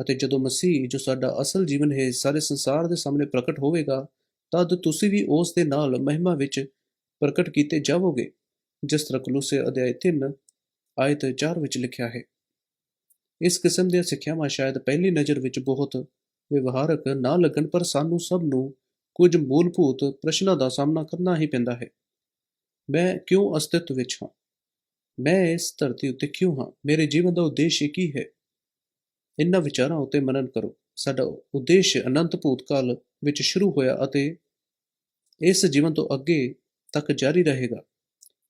ਅਤੇ ਜਦੋਂ ਮਸੀਹ, ਜੋ ਸਾਡਾ ਅਸਲ ਜੀਵਨ ਹੈ ਸਾਰੇ ਸੰਸਾਰ ਦੇ ਸਾਹਮਣੇ ਪ੍ਰਗਟ ਹੋਵੇਗਾ, ਤਦ ਤੁਸੀਂ ਵੀ ਉਸ ਦੇ ਨਾਲ ਮਹਿਮਾ ਵਿੱਚ ਪ੍ਰਗਟ ਕੀਤੇ ਜਾਵੋਗੇ, ਜਿਸ ਤਰ੍ਹਾਂ ਕਲੂਸੇ ਅਧਿਆਇ 3 ਆਇਤ 4 ਵਿੱਚ ਲਿਖਿਆ ਹੈ। ਇਸ ਕਿਸਮ ਦੀਆਂ ਸਿੱਖਿਆਵਾਂ ਸ਼ਾਇਦ ਪਹਿਲੀ ਨਜ਼ਰ ਵਿੱਚ ਬਹੁਤ ਵਿਵਹਾਰਕ ਨਾ ਲੱਗਣ, ਪਰ ਸਾਨੂੰ ਸਭ ਨੂੰ ਕੁਝ ਮੂਲਭੂਤ ਪ੍ਰਸ਼ਨਾਂ ਦਾ ਸਾਹਮਣਾ ਕਰਨਾ ਹੀ ਪੈਂਦਾ ਹੈ। ਮੈਂ ਕਿਉਂ ਅਸਤਿਤਵ ਵਿੱਚ ਹਾਂ? ਮੈਂ ਇਸ ਧਰਤੀ ਉੱਤੇ ਕਿਉਂ ਹਾਂ? ਮੇਰੇ ਜੀਵਨ ਦਾ ਉਦੇਸ਼ ਕੀ ਹੈ? ਇਨ੍ਹਾਂ ਵਿਚਾਰਾਂ ਉੱਤੇ ਮਨਨ ਕਰੋ। ਸਾਡਾ ਉਦੇਸ਼ ਅਨੰਤ ਭੂਤਕਾਲ ਵਿੱਚ ਸ਼ੁਰੂ ਹੋਇਆ ਅਤੇ ਇਸ ਜੀਵਨ ਤੋਂ ਅੱਗੇ ਤੱਕ ਜਾਰੀ ਰਹੇਗਾ।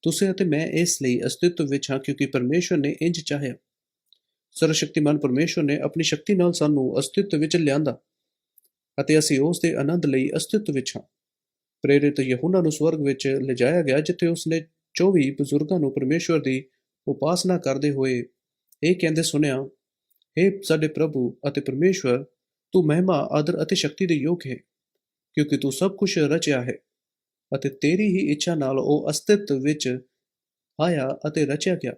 ਤੁਸੀਂ ਅਤੇ ਮੈਂ ਇਸ ਲਈ ਅਸਤਿਤਵ ਵਿੱਚ ਹਾਂ ਕਿਉਂਕਿ ਪਰਮੇਸ਼ਵਰ ਨੇ ਇੰਜ ਚਾਹਿਆ। ਸਰਵਸ਼ਕਤੀਮਾਨ ਪਰਮੇਸ਼ਵਰ ਨੇ ਆਪਣੀ ਸ਼ਕਤੀ ਨਾਲ ਸਾਨੂੰ ਅਸਤਿਤਵ ਵਿੱਚ ਲਿਆਂਦਾ ਅਤੇ ਅਸੀਂ ਉਸ ਦੇ ਆਨੰਦ ਲਈ ਅਸਤਿਤਵ ਵਿੱਚ ਹਾਂ। ਪ੍ਰੇਰਿਤ ਯਹੂਨਾ ਨੂੰ ਸਵਰਗ ਵਿੱਚ ਲਿਜਾਇਆ ਗਿਆ, ਜਿੱਥੇ ਉਸਨੇ 24 ਬਜ਼ੁਰਗਾਂ ਨੂੰ ਪਰਮੇਸ਼ਵਰ ਦੀ ਉਪਾਸਨਾ ਕਰਦੇ ਹੋਏ ਇਹ ਕਹਿੰਦੇ ਸੁਣਿਆ हे ਸਾਡੇ ਪ੍ਰਭੂ ਅਤੇ ਪਰਮੇਸ਼ਵਰ, ਤੂੰ ਮਹਿਮਾ, ਆਦਰ ਅਤੇ ਸ਼ਕਤੀ ਦੇ ਯੋਗ ਹੈ, ਕਿਉਂਕਿ ਤੂੰ ਸਭ ਕੁਝ ਰਚਿਆ ਹੈ ਅਤੇ ਤੇਰੀ ਹੀ ਇੱਛਾ ਨਾਲ ਉਹ ਅਸਤਿਤਵ ਵਿੱਚ ਆਇਆ ਅਤੇ ਰਚਿਆ ਗਿਆ।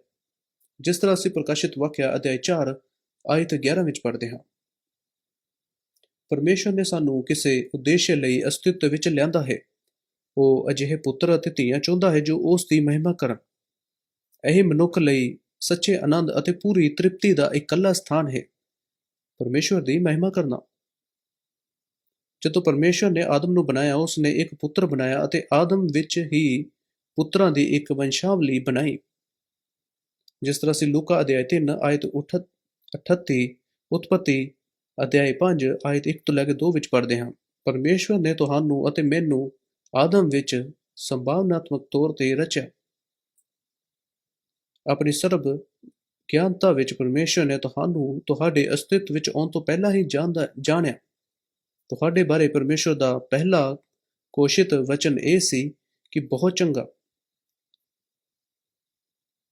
ਜਿਸ ਤਰ੍ਹਾਂ ਅਸੀਂ ਪ੍ਰਕਾਸ਼ਿਤ ਵਾਕਿਆ ਅਧਿਆਇ 4 ਆਇਤ 11 ਵਿੱਚ ਪੜ੍ਹਦੇ ਹਾਂ। ਪਰਮੇਸ਼ਵਰ ਨੇ ਸਾਨੂੰ ਕਿਸੇ ਉਦੇਸ਼ ਲਈ ਅਸਤਿਤਵ ਵਿੱਚ ਲਿਆਂਦਾ ਹੈ। ਉਹ ਅਜਿਹੇ ਪੁੱਤਰ ਅਤੇ ਧੀਆਂ ਚਾਹੁੰਦਾ ਹੈ ਜੋ ਉਸ ਦੀ ਮਹਿਮਾ ਕਰਨ। ਇਹ ਮਨੁੱਖ ਲਈ ਸੱਚੇ ਆਨੰਦ ਅਤੇ ਪੂਰੀ ਤ੍ਰਿਪਤੀ ਦਾ ਇਕੱਲਾ ਸਥਾਨ ਹੈ। ਪਰਮੇਸ਼ਵਰ ਦੀ ਮਹਿਮਾ ਕਰਨਾ। ਜਦੋਂ ਪਰਮੇਸ਼ਵਰ ਨੇ ਆਦਮ ਨੂੰ ਬਣਾਇਆ ਉਸ ਨੇ ਇੱਕ ਪੁੱਤਰ ਬਣਾਇਆ ਅਤੇ ਆਦਮ ਵਿੱਚ ਹੀ ਪੁੱਤਰਾਂ ਦੀ ਇੱਕ ਵੰਸ਼ਾਵਲੀ ਬਣਾਈ। ਜਿਸ ਤਰ੍ਹਾਂ ਅਸੀਂ ਲੂਕਾ ਅਧਿਆਇ 3 ਆਇਤ 38 ਉਤਪਤੀ ਅਧਿਆਇ 5 ਆਇਤ 1 ਤੋਂ ਲੈ ਕੇ 2 ਵਿੱਚ ਪੜ੍ਹਦੇ ਹਾਂ। ਪਰਮੇਸ਼ਵਰ ਨੇ ਤੁਹਾਨੂੰ ਅਤੇ ਮੈਨੂੰ ਆਦਮ ਵਿੱਚ ਸੰਭਾਵਨਾਤਮਕ ਤੌਰ ਤੇ ਰਚਿਆ। ਆਪਣੀ ਸਰਬ ਗਿਆਨਤਾ ਵਿੱਚ ਪਰਮੇਸ਼ਵਰ ਨੇ ਤੁਹਾਨੂੰ ਤੁਹਾਡੇ ਅਸਤਿਤਵ ਵਿੱਚ ਆਉਣ ਤੋਂ ਪਹਿਲਾਂ ਹੀ ਜਾਣਦਾ, ਜਾਣਿਆ। ਤੁਹਾਡੇ ਬਾਰੇ ਪਰਮੇਸ਼ਵਰ ਦਾ ਪਹਿਲਾ ਕੋਸ਼ਿਤ ਵਚਨ ਇਹ ਸੀ ਕਿ ਬਹੁਤ ਚੰਗਾ।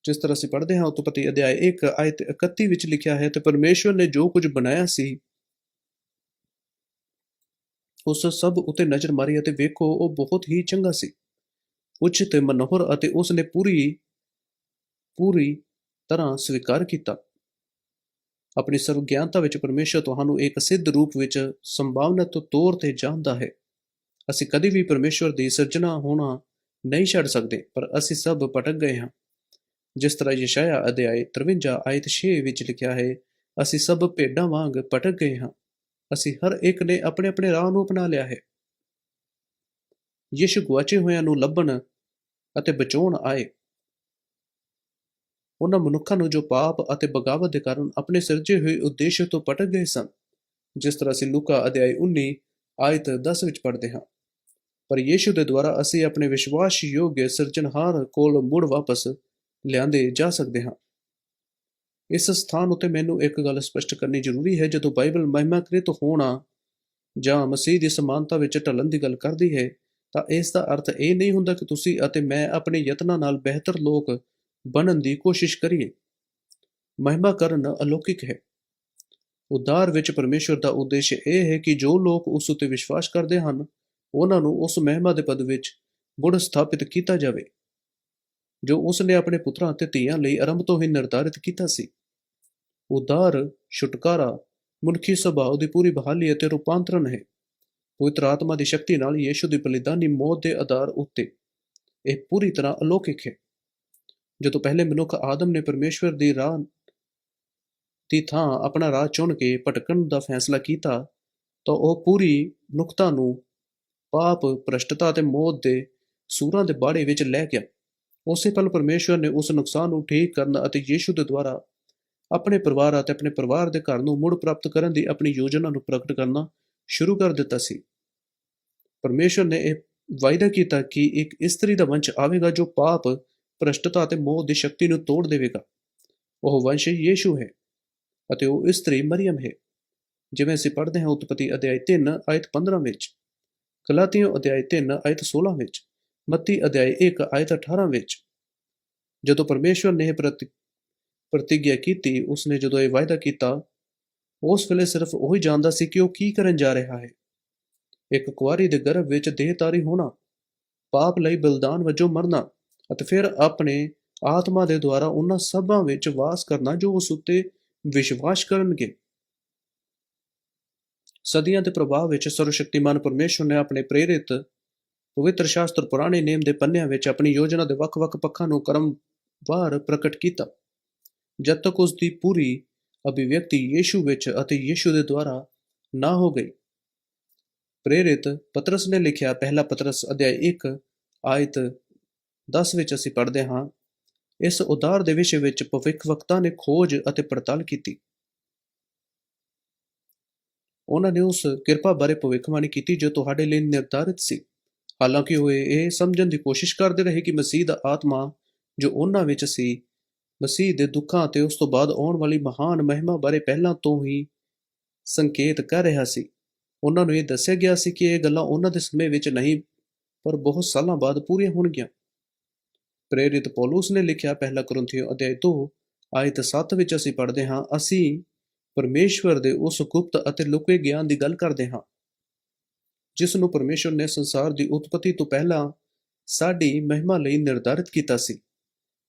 ਜਿਸ ਤਰ੍ਹਾਂ ਅਸੀਂ ਪੜ੍ਹਦੇ ਹਾਂ ਉਤਪਤੀ ਅਧਿਆਇ 1 ਆਇਤ 31 ਵਿੱਚ ਲਿਖਿਆ ਹੈ, ਤੇ ਪਰਮੇਸ਼ਵਰ ਨੇ ਜੋ ਕੁਝ ਬਣਾਇਆ ਸੀ ਉਸ ਸਭ ਉਤੇ ਨਜ਼ਰ ਮਾਰੀ ਅਤੇ ਵੇਖੋ, ਉਹ ਬਹੁਤ ਹੀ ਚੰਗਾ ਸੀ। ਉੱਚ ਤੇ ਮਨੋਹਰ ਅਤੇ ਉਸ ਨੇ ਪੂਰੀ ਪੂਰੀ ਤਰ੍ਹਾਂ ਸਵੀਕਾਰ ਕੀਤਾ। ਆਪਣੀ ਸਰਵ ਗਿਆਨਤਾ ਵਿੱਚ ਪਰਮੇਸ਼ਰ ਤੁਹਾਨੂੰ ਇੱਕ ਸਿੱਧ ਰੂਪ ਵਿੱਚ ਸੰਭਾਵਨਾਤ ਤੌਰ ਤੇ ਜਾਣਦਾ ਹੈ। ਅਸੀਂ ਕਦੇ ਵੀ ਪਰਮੇਸ਼ਰ ਦੀ ਸਿਰਜਣਾ ਹੋਣਾ ਨਹੀਂ ਛੱਡ ਸਕਦੇ, ਪਰ ਅਸੀਂ ਸਭ ਭਟਕ ਗਏ ਹਾਂ। ਜਿਸ ਤਰ੍ਹਾਂ ਯਸ਼ਾਇਆ ਅਧਿਆਇ 53 ਆਇਤ 6 ਵਿੱਚ ਲਿਖਿਆ ਹੈ, ਅਸੀਂ ਸਭ ਭੇਡਾਂ ਵਾਂਗ ਭਟਕ ਗਏ ਹਾਂ। ਅਸੀਂ ਹਰ ਇੱਕ ਨੇ ਆਪਣੇ ਆਪਣੇ ਰਾਹ ਨੂੰ ਅਪਣਾ ਲਿਆ ਹੈ। ਯਿਸੂ ਗੁਆਚੇ ਹੋਇਆਂ ਨੂੰ ਲੱਭਣ ਅਤੇ ਬਚਾਉਣ ਆਏ। ਉਹਨਾਂ ਮਨੁੱਖਾਂ ਨੂੰ ਜੋ ਪਾਪ ਅਤੇ ਬਗਾਵਤ ਦੇ ਕਾਰਨ ਆਪਣੇ ਸਿਰਜੇ ਹੋਏ ਉਦੇਸ਼ ਤੋਂ ਭਟਕ ਗਏ ਸਨ, ਜਿਸ ਤਰ੍ਹਾਂ ਅਸੀਂ ਲੂਕਾ ਅਧਿਆਇ 19 ਆਇਤ 10 ਵਿੱਚ ਪੜ੍ਹਦੇ ਹਾਂ। ਪਰ ਯੀਸ਼ੂ ਦੇ ਦੁਆਰਾ ਅਸੀਂ ਆਪਣੇ ਵਿਸ਼ਵਾਸ ਯੋਗ ਸਿਰਜਣਹਾਰ ਕੋਲ ਮੁੜ ਵਾਪਸ ਲਿਆਂਦੇ ਜਾ ਸਕਦੇ ਹਾਂ। ਇਸ ਸਥਾਨ ਉਤੇ ਮੈਨੂੰ ਇੱਕ ਗੱਲ ਸਪਸ਼ਟ ਕਰਨੀ ਜ਼ਰੂਰੀ ਹੈ, ਜਦੋਂ ਬਾਈਬਲ ਮਹਿਮਾਕ੍ਰਿਤ ਹੋਣਾ ਜਾਂ ਮਸੀਹ ਦੀ ਸਮਾਨਤਾ ਵਿੱਚ ਢਲਣ ਦੀ ਗੱਲ ਕਰਦੀ ਹੈ, ਤਾਂ ਇਸ ਦਾ ਅਰਥ ਇਹ ਨਹੀਂ ਹੁੰਦਾ ਕਿ ਤੁਸੀਂ ਅਤੇ ਮੈਂ ਆਪਣੇ ਯਤਨਾਂ ਨਾਲ ਬਿਹਤਰ ਲੋਕ ਬਣਨ ਦੀ ਕੋਸ਼ਿਸ਼ ਕਰੀਏ। ਮਹਿਮਾ ਕਰਨ ਅਲੌਕਿਕ ਹੈ। ਉਦਾਰ ਵਿੱਚ ਪਰਮੇਸ਼ਵਰ ਦਾ ਉਦੇਸ਼ ਇਹ ਹੈ ਕਿ ਜੋ ਲੋਕ ਉਸ ਉਤੇ ਵਿਸ਼ਵਾਸ ਕਰਦੇ ਹਨ, ਉਹਨਾਂ ਨੂੰ ਉਸ ਮਹਿਮਾ ਦੇ ਪਦ ਵਿੱਚ ਗੁੜ ਸਥਾਪਿਤ ਕੀਤਾ ਜਾਵੇ। ਜੋ ਉਸ ਨੇ ਆਪਣੇ ਪੁੱਤਰਾਂ ਅਤੇ ਧੀਆਂ ਲਈ ਆਰੰਭ ਤੋਂ ਹੀ ਨਿਰਧਾਰਿਤ ਕੀਤਾ ਸੀ। ਉਦਾਰ, ਛੁਟਕਾਰਾ, ਮਨੁੱਖੀ ਸੁਭਾਅ ਦੀ ਪੂਰੀ ਬਹਾਲੀ ਅਤੇ ਰੂਪਾਂਤਰਣ ਹੈ। ਪਵਿੱਤਰ ਆਤਮਾ ਦੀ ਸ਼ਕਤੀ ਨਾਲ ਯੀਸ਼ੂ ਦੀ ਬਲੀਦਾਨੀ ਮੌਤ ਦੇ ਆਧਾਰ ਉੱਤੇ ਇਹ ਪੂਰੀ ਤਰ੍ਹਾਂ ਅਲੌਕਿਕ ਹੈ। ਜਦੋਂ ਪਹਿਲੇ ਮਨੁੱਖ ਆਦਮ ਨੇ ਪਰਮੇਸ਼ਵਰ ਦੀ ਰਾਹ ਦੀ ਥਾਂ ਆਪਣਾ ਰਾਹ ਚੁਣ ਕੇ ਭਟਕਣ ਦਾ ਫੈਸਲਾ ਕੀਤਾ, ਤਾਂ ਉਹ ਪੂਰੀ ਨੁਕਤਾ ਨੂੰ ਪਾਪ, ਭ੍ਰਸ਼ਟਤਾ ਅਤੇ ਮੌਤ ਦੇ ਸੂਰਾਂ ਦੇ ਬਾੜੇ ਵਿੱਚ ਲੈ ਗਿਆ। ਉਸੇ ਪਲ ਪਰਮੇਸ਼ਵਰ ਨੇ ਉਸ ਨੁਕਸਾਨ ਨੂੰ ਠੀਕ ਕਰਨ ਅਤੇ ਯੀਸ਼ੂ ਦੇ ਦੁਆਰਾ ਆਪਣੇ ਪਰਿਵਾਰ ਅਤੇ ਆਪਣੇ ਪਰਿਵਾਰ ਦੇ ਘਰ ਨੂੰ ਮੁੜ ਪ੍ਰਾਪਤ ਕਰਨ ਦੀ ਆਪਣੀ ਯੋਜਨਾ ਨੂੰ ਪ੍ਰਗਟ ਕਰਨਾ ਸ਼ੁਰੂ ਕਰ ਦਿੱਤਾ ਸੀ। ਪਰਮੇਸ਼ਵਰ ਨੇ ਇਹ ਵਾਅਦਾ ਕੀਤਾ ਕਿ ਇੱਕ ਇਸਤਰੀ ਦਾ ਵੰਸ਼ ਆਵੇਗਾ ਜੋ ਪਾਪ, ਭ੍ਰਸ਼ਟਤਾ ਅਤੇ ਮੋਹ ਦੀ ਸ਼ਕਤੀ ਨੂੰ ਤੋੜ ਦੇਵੇਗਾ। ਉਹ ਵੰਸ਼ ਯੀਸ਼ੂ ਹੈ ਅਤੇ ਉਹ ਇਸਤਰੀ ਮਰੀਮ ਹੈ। ਜਿਵੇਂ ਅਸੀਂ ਪੜ੍ਹਦੇ ਹਾਂ ਉਤਪਤੀ ਅਧਿਆਇ 3 ਆਇਤ 15 ਵਿੱਚ ਗਲਾਤੀਓ ਅਧਿਆਇ 3 ਆਇਤ 16 ਵਿੱਚ ਮੱਤੀ ਅਧਿਆਇ 1 ਆਇਤ 18 ਵਿੱਚ, ਜਦੋਂ ਪਰਮੇਸ਼ਵਰ ਨੇ ਪ੍ਰਤੀ, ਪ੍ਰਤੀਗਿਆ ਕੀਤੀ, ਉਸਨੇ ਜਦੋਂ ਇਹ ਵਾਅਦਾ ਕੀਤਾ, ਉਸ ਵੇਲੇ ਸਿਰਫ ਉਹ ਹੀ ਜਾਣਦਾ ਸੀ ਕਿ ਉਹ ਕੀ ਕਰਨ ਜਾ ਰਿਹਾ ਹੈ। ਇੱਕ ਕੁਆਰੀ ਦੇ ਗਰਭ ਵਿੱਚ ਦੇਹਤਾਰੀ ਹੋਣਾ, ਪਾਪ ਲਈ ਬਲਿਦਾਨ ਵਜੋਂ ਮਰਨਾ ਅਤੇ ਫਿਰ ਆਪਣੇ ਆਤਮਾ ਦੇ ਦੁਆਰਾ ਉਹਨਾਂ ਸਭਾਂ ਵਿੱਚ ਵਾਸ ਕਰਨਾ ਜੋ ਉਸ ਉੱਤੇ ਵਿਸ਼ਵਾਸ ਕਰਨਗੇ। ਸਦੀਆਂ ਦੇ ਪ੍ਰਭਾਵ ਵਿੱਚ ਸਰਵਸ਼ਕਤੀਮਾਨ ਪਰਮੇਸ਼ਵਰ ਨੇ ਆਪਣੇ ਪ੍ਰੇਰਿਤ ਪਵਿੱਤਰ ਸ਼ਾਸਤਰ ਪੁਰਾਣੇ ਨੇਮ ਦੇ ਪੰਨਿਆਂ ਵਿੱਚ ਆਪਣੀ ਯੋਜਨਾ ਦੇ ਵੱਖ-ਵੱਖ ਪੱਖਾਂ ਨੂੰ ਕਰਮਵਾਰ ਪ੍ਰਗਟ ਕੀਤਾ। ਜਦ ਤੱਕ ਉਸ ਦੀ ਪੂਰੀ ਅਭਿਵਿਅਕਤੀ ਯੀਸ਼ੂ ਵਿੱਚ ਅਤੇ ਯੀਸ਼ੂ ਦੇ ਦੁਆਰਾ ਨਾ ਹੋ ਗਈ। ਪ੍ਰੇਰਿਤ ਪਤਰਸ ਨੇ ਲਿਖਿਆ, ਪਹਿਲਾ ਪਤਰਸ ਅਧਿਆਇ 1 ਆਇਤ 10 ਵਿੱਚ ਅਸੀਂ ਪੜ੍ਹਦੇ ਹਾਂ, ਇਸ ਉਦਾਰ ਦੇ ਵਿਸ਼ੇ ਵਿੱਚ ਭਵਿੱਖਵਕਤਾ ਨੇ ਖੋਜ ਅਤੇ ਪੜਤਾਲ ਕੀਤੀ। ਉਹਨਾਂ ਨੇ ਉਸ ਕਿਰਪਾ ਬਾਰੇ ਭਵਿੱਖਬਾਣੀ ਕੀਤੀ ਜੋ ਤੁਹਾਡੇ ਲਈ ਨਿਰਧਾਰਿਤ ਸੀ। ਹਾਲਾਂਕਿ ਉਹ ਇਹ ਸਮਝਣ ਦੀ ਕੋਸ਼ਿਸ਼ ਕਰਦੇ ਰਹੇ ਕਿ ਮਸੀਹ ਦਾ ਆਤਮਾ ਜੋ ਉਹਨਾਂ ਵਿੱਚ ਸੀ, ਮਸੀਹ ਦੇ ਦੁੱਖਾਂ ਅਤੇ ਉਸ ਤੋਂ ਬਾਅਦ ਆਉਣ ਵਾਲੀ ਮਹਾਨ ਮਹਿਮਾ ਬਾਰੇ ਪਹਿਲਾਂ ਤੋਂ ਹੀ ਸੰਕੇਤ ਕਰ ਰਿਹਾ ਸੀ। ਉਹਨਾਂ ਨੂੰ ਇਹ ਦੱਸਿਆ ਗਿਆ ਸੀ ਕਿ ਇਹ ਗੱਲਾਂ ਉਹਨਾਂ ਦੇ ਸਮੇਂ ਵਿੱਚ ਨਹੀਂ, ਪਰ ਬਹੁਤ ਸਾਲਾਂ ਬਾਅਦ ਪੂਰੀਆਂ ਹੋਣਗੀਆਂ। ਪ੍ਰੇਰਿਤ ਪੌਲਸ ਨੇ ਲਿਖਿਆ ਪਹਿਲਾ ਕਰੰਥੀਓ ਅਧਿਆਇ 2 ਆਇਤ 7 ਵਿੱਚ ਅਸੀਂ ਪੜ੍ਹਦੇ ਹਾਂ, ਅਸੀਂ ਪਰਮੇਸ਼ਵਰ ਦੇ ਉਸ ਗੁਪਤ ਅਤੇ ਲੁਕੇ ਗਿਆਨ ਦੀ ਗੱਲ ਕਰਦੇ ਹਾਂ। ਜਿਸ ਨੂੰ ਪਰਮੇਸ਼ਵਰ ਨੇ ਸੰਸਾਰ ਦੀ ਉਤਪਤੀ ਤੋਂ ਪਹਿਲਾਂ ਸਾਡੀ ਮਹਿਮਾ ਲਈ ਨਿਰਧਾਰਿਤ ਕੀਤਾ ਸੀ।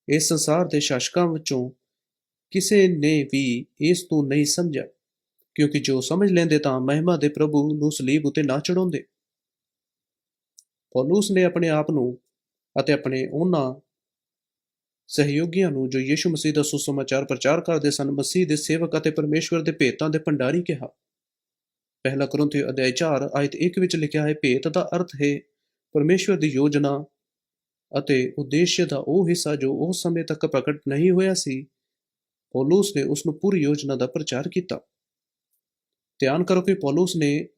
ਇਸ ਸੰਸਾਰ ਦੇ ਸ਼ਾਸਕਾਂ ਵਿੱਚੋਂ ਕਿਸੇ ਨੇ ਵੀ ਇਸ ਤੋਂ ਨਹੀਂ ਸਮਝਿਆ, ਕਿਉਂਕਿ ਜੋ ਸਮਝ ਲੈਂਦੇ ਤਾਂ ਮਹਿਮਾ ਦੇ ਪ੍ਰਭੂ ਨੂੰ ਸਲੀਬ ਉਤੇ ਨਾ ਚੜਾਉਂਦੇ ਪੌਲਸ ਨੇ ਆਪਣੇ ਆਪ ਨੂੰ ਅਤੇ ਆਪਣੇ ਉਹਨਾਂ ਸਹਿਯੋਗੀਆਂ ਨੂੰ ਜੋ ਯੀਸ਼ੂ ਮਸੀਹ ਦਾ ਸੁਸਮਾਚਾਰ ਪ੍ਰਚਾਰ ਕਰਦੇ ਸਨ, ਮਸੀਹ ਦੇ ਸੇਵਕ ਅਤੇ ਪਰਮੇਸ਼ਵਰ ਦੇ ਭੇਤਾਂ ਦੇ ਭੰਡਾਰੀ ਕਿਹਾ। ਪਹਿਲਾ ਕਰੰਥੀ ਅਧਿਆਇ 4 ਆਇਤ 1 ਵਿੱਚ ਲਿਖਿਆ ਹੈ, ਭੇਤ ਦਾ ਅਰਥ ਹੈ ਪਰਮੇਸ਼ਵਰ ਦੀ ਯੋਜਨਾ ਅਤੇ ਉਦੇਸ਼ ਦਾ ਉਹ ਹਿੱਸਾ ਜੋ ਉਸ ਸਮੇਂ ਤੱਕ ਪ੍ਰਗਟ ਨਹੀਂ ਹੋਇਆ ਸੀ। ਪੌਲਸ ਨੇ ਉਸ ਨੂੰ ਪੂਰੀ ਯੋਜਨਾ ਦਾ ਪ੍ਰਚਾਰ ਕੀਤਾ। ਧਿਆਨ ਕਰੋ ਕਿ ਪੌਲਸ ਨੇ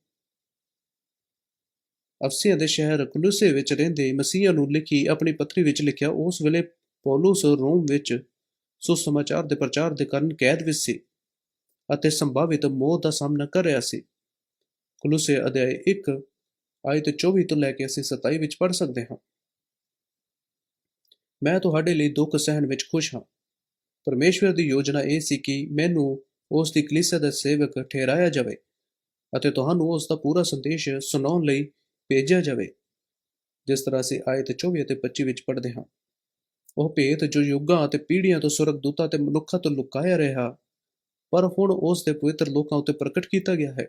ਅਫਸੀਆ ਦੇ ਸ਼ਹਿਰ ਕੁਲੂਸੇ ਵਿੱਚ ਰਹਿੰਦੇ ਮਸੀਹ ਨੂੰ ਲਿਖੀ ਆਪਣੀ ਪੱਤਰੀ ਵਿੱਚ ਲਿਖਿਆ, ਉਸ ਵੇਲੇ ਪੌਲਸ ਰੋਮ ਵਿੱਚ ਸੁਸਮਾਚਾਰ ਦੇ ਪ੍ਰਚਾਰ ਦੇ ਕਾਰਨ ਕੈਦ ਵਿੱਚ ਸੀ ਅਤੇ ਸੰਭਾਵਿਤ ਮੌਤ ਦਾ ਸਾਹਮਣਾ ਕਰ ਰਿਹਾ ਸੀ। ਕੁਲੂਸੇ ਅਧਿਆਇ 1 ਆਇਤ 24 ਤੋਂ ਲੈ ਕੇ ਅਸੀਂ 27 ਵਿੱਚ ਪੜ੍ਹ ਸਕਦੇ ਹਾਂ। ਮੈਂ ਤੁਹਾਡੇ ਲਈ ਦੁੱਖ ਸਹਿਣ ਵਿੱਚ ਖੁਸ਼ ਹਾਂ। ਪਰਮੇਸ਼ਵਰ ਦੀ ਯੋਜਨਾ ਇਹ ਸੀ ਕਿ ਮੈਨੂੰ ਉਸ ਦੀ ਕਲੀਸਿਆ ਦਾ ਸੇਵਕ ਠਹਿਰਾਇਆ ਜਾਵੇ ਅਤੇ ਤੁਹਾਨੂੰ ਉਸ ਦਾ ਪੂਰਾ ਸੰਦੇਸ਼ ਸੁਣਾਉਣ ਲਈ ਭੇਜਿਆ ਜਾਵੇ। ਜਿਸ ਤਰ੍ਹਾਂ ਅਸੀਂ ਆਇਤ 24 ਅਤੇ 25 ਵਿੱਚ ਪੜ੍ਹਦੇ ਹਾਂ। ਉਹ ਭੇਤ ਜੋ ਯੁੱਗਾਂ ਅਤੇ ਪੀੜ੍ਹੀਆਂ ਤੋਂ ਸੁਰਗਦੂਤਾਂ ਤੇ ਮਨੁੱਖਾਂ ਤੋਂ ਲੁਕਾਇਆ ਰਿਹਾ, ਪਰ ਹੁਣ ਉਸ ਦੇ ਪਵਿੱਤਰ ਲੋਕਾਂ ਉੱਤੇ ਪ੍ਰਗਟ ਕੀਤਾ ਗਿਆ ਹੈ।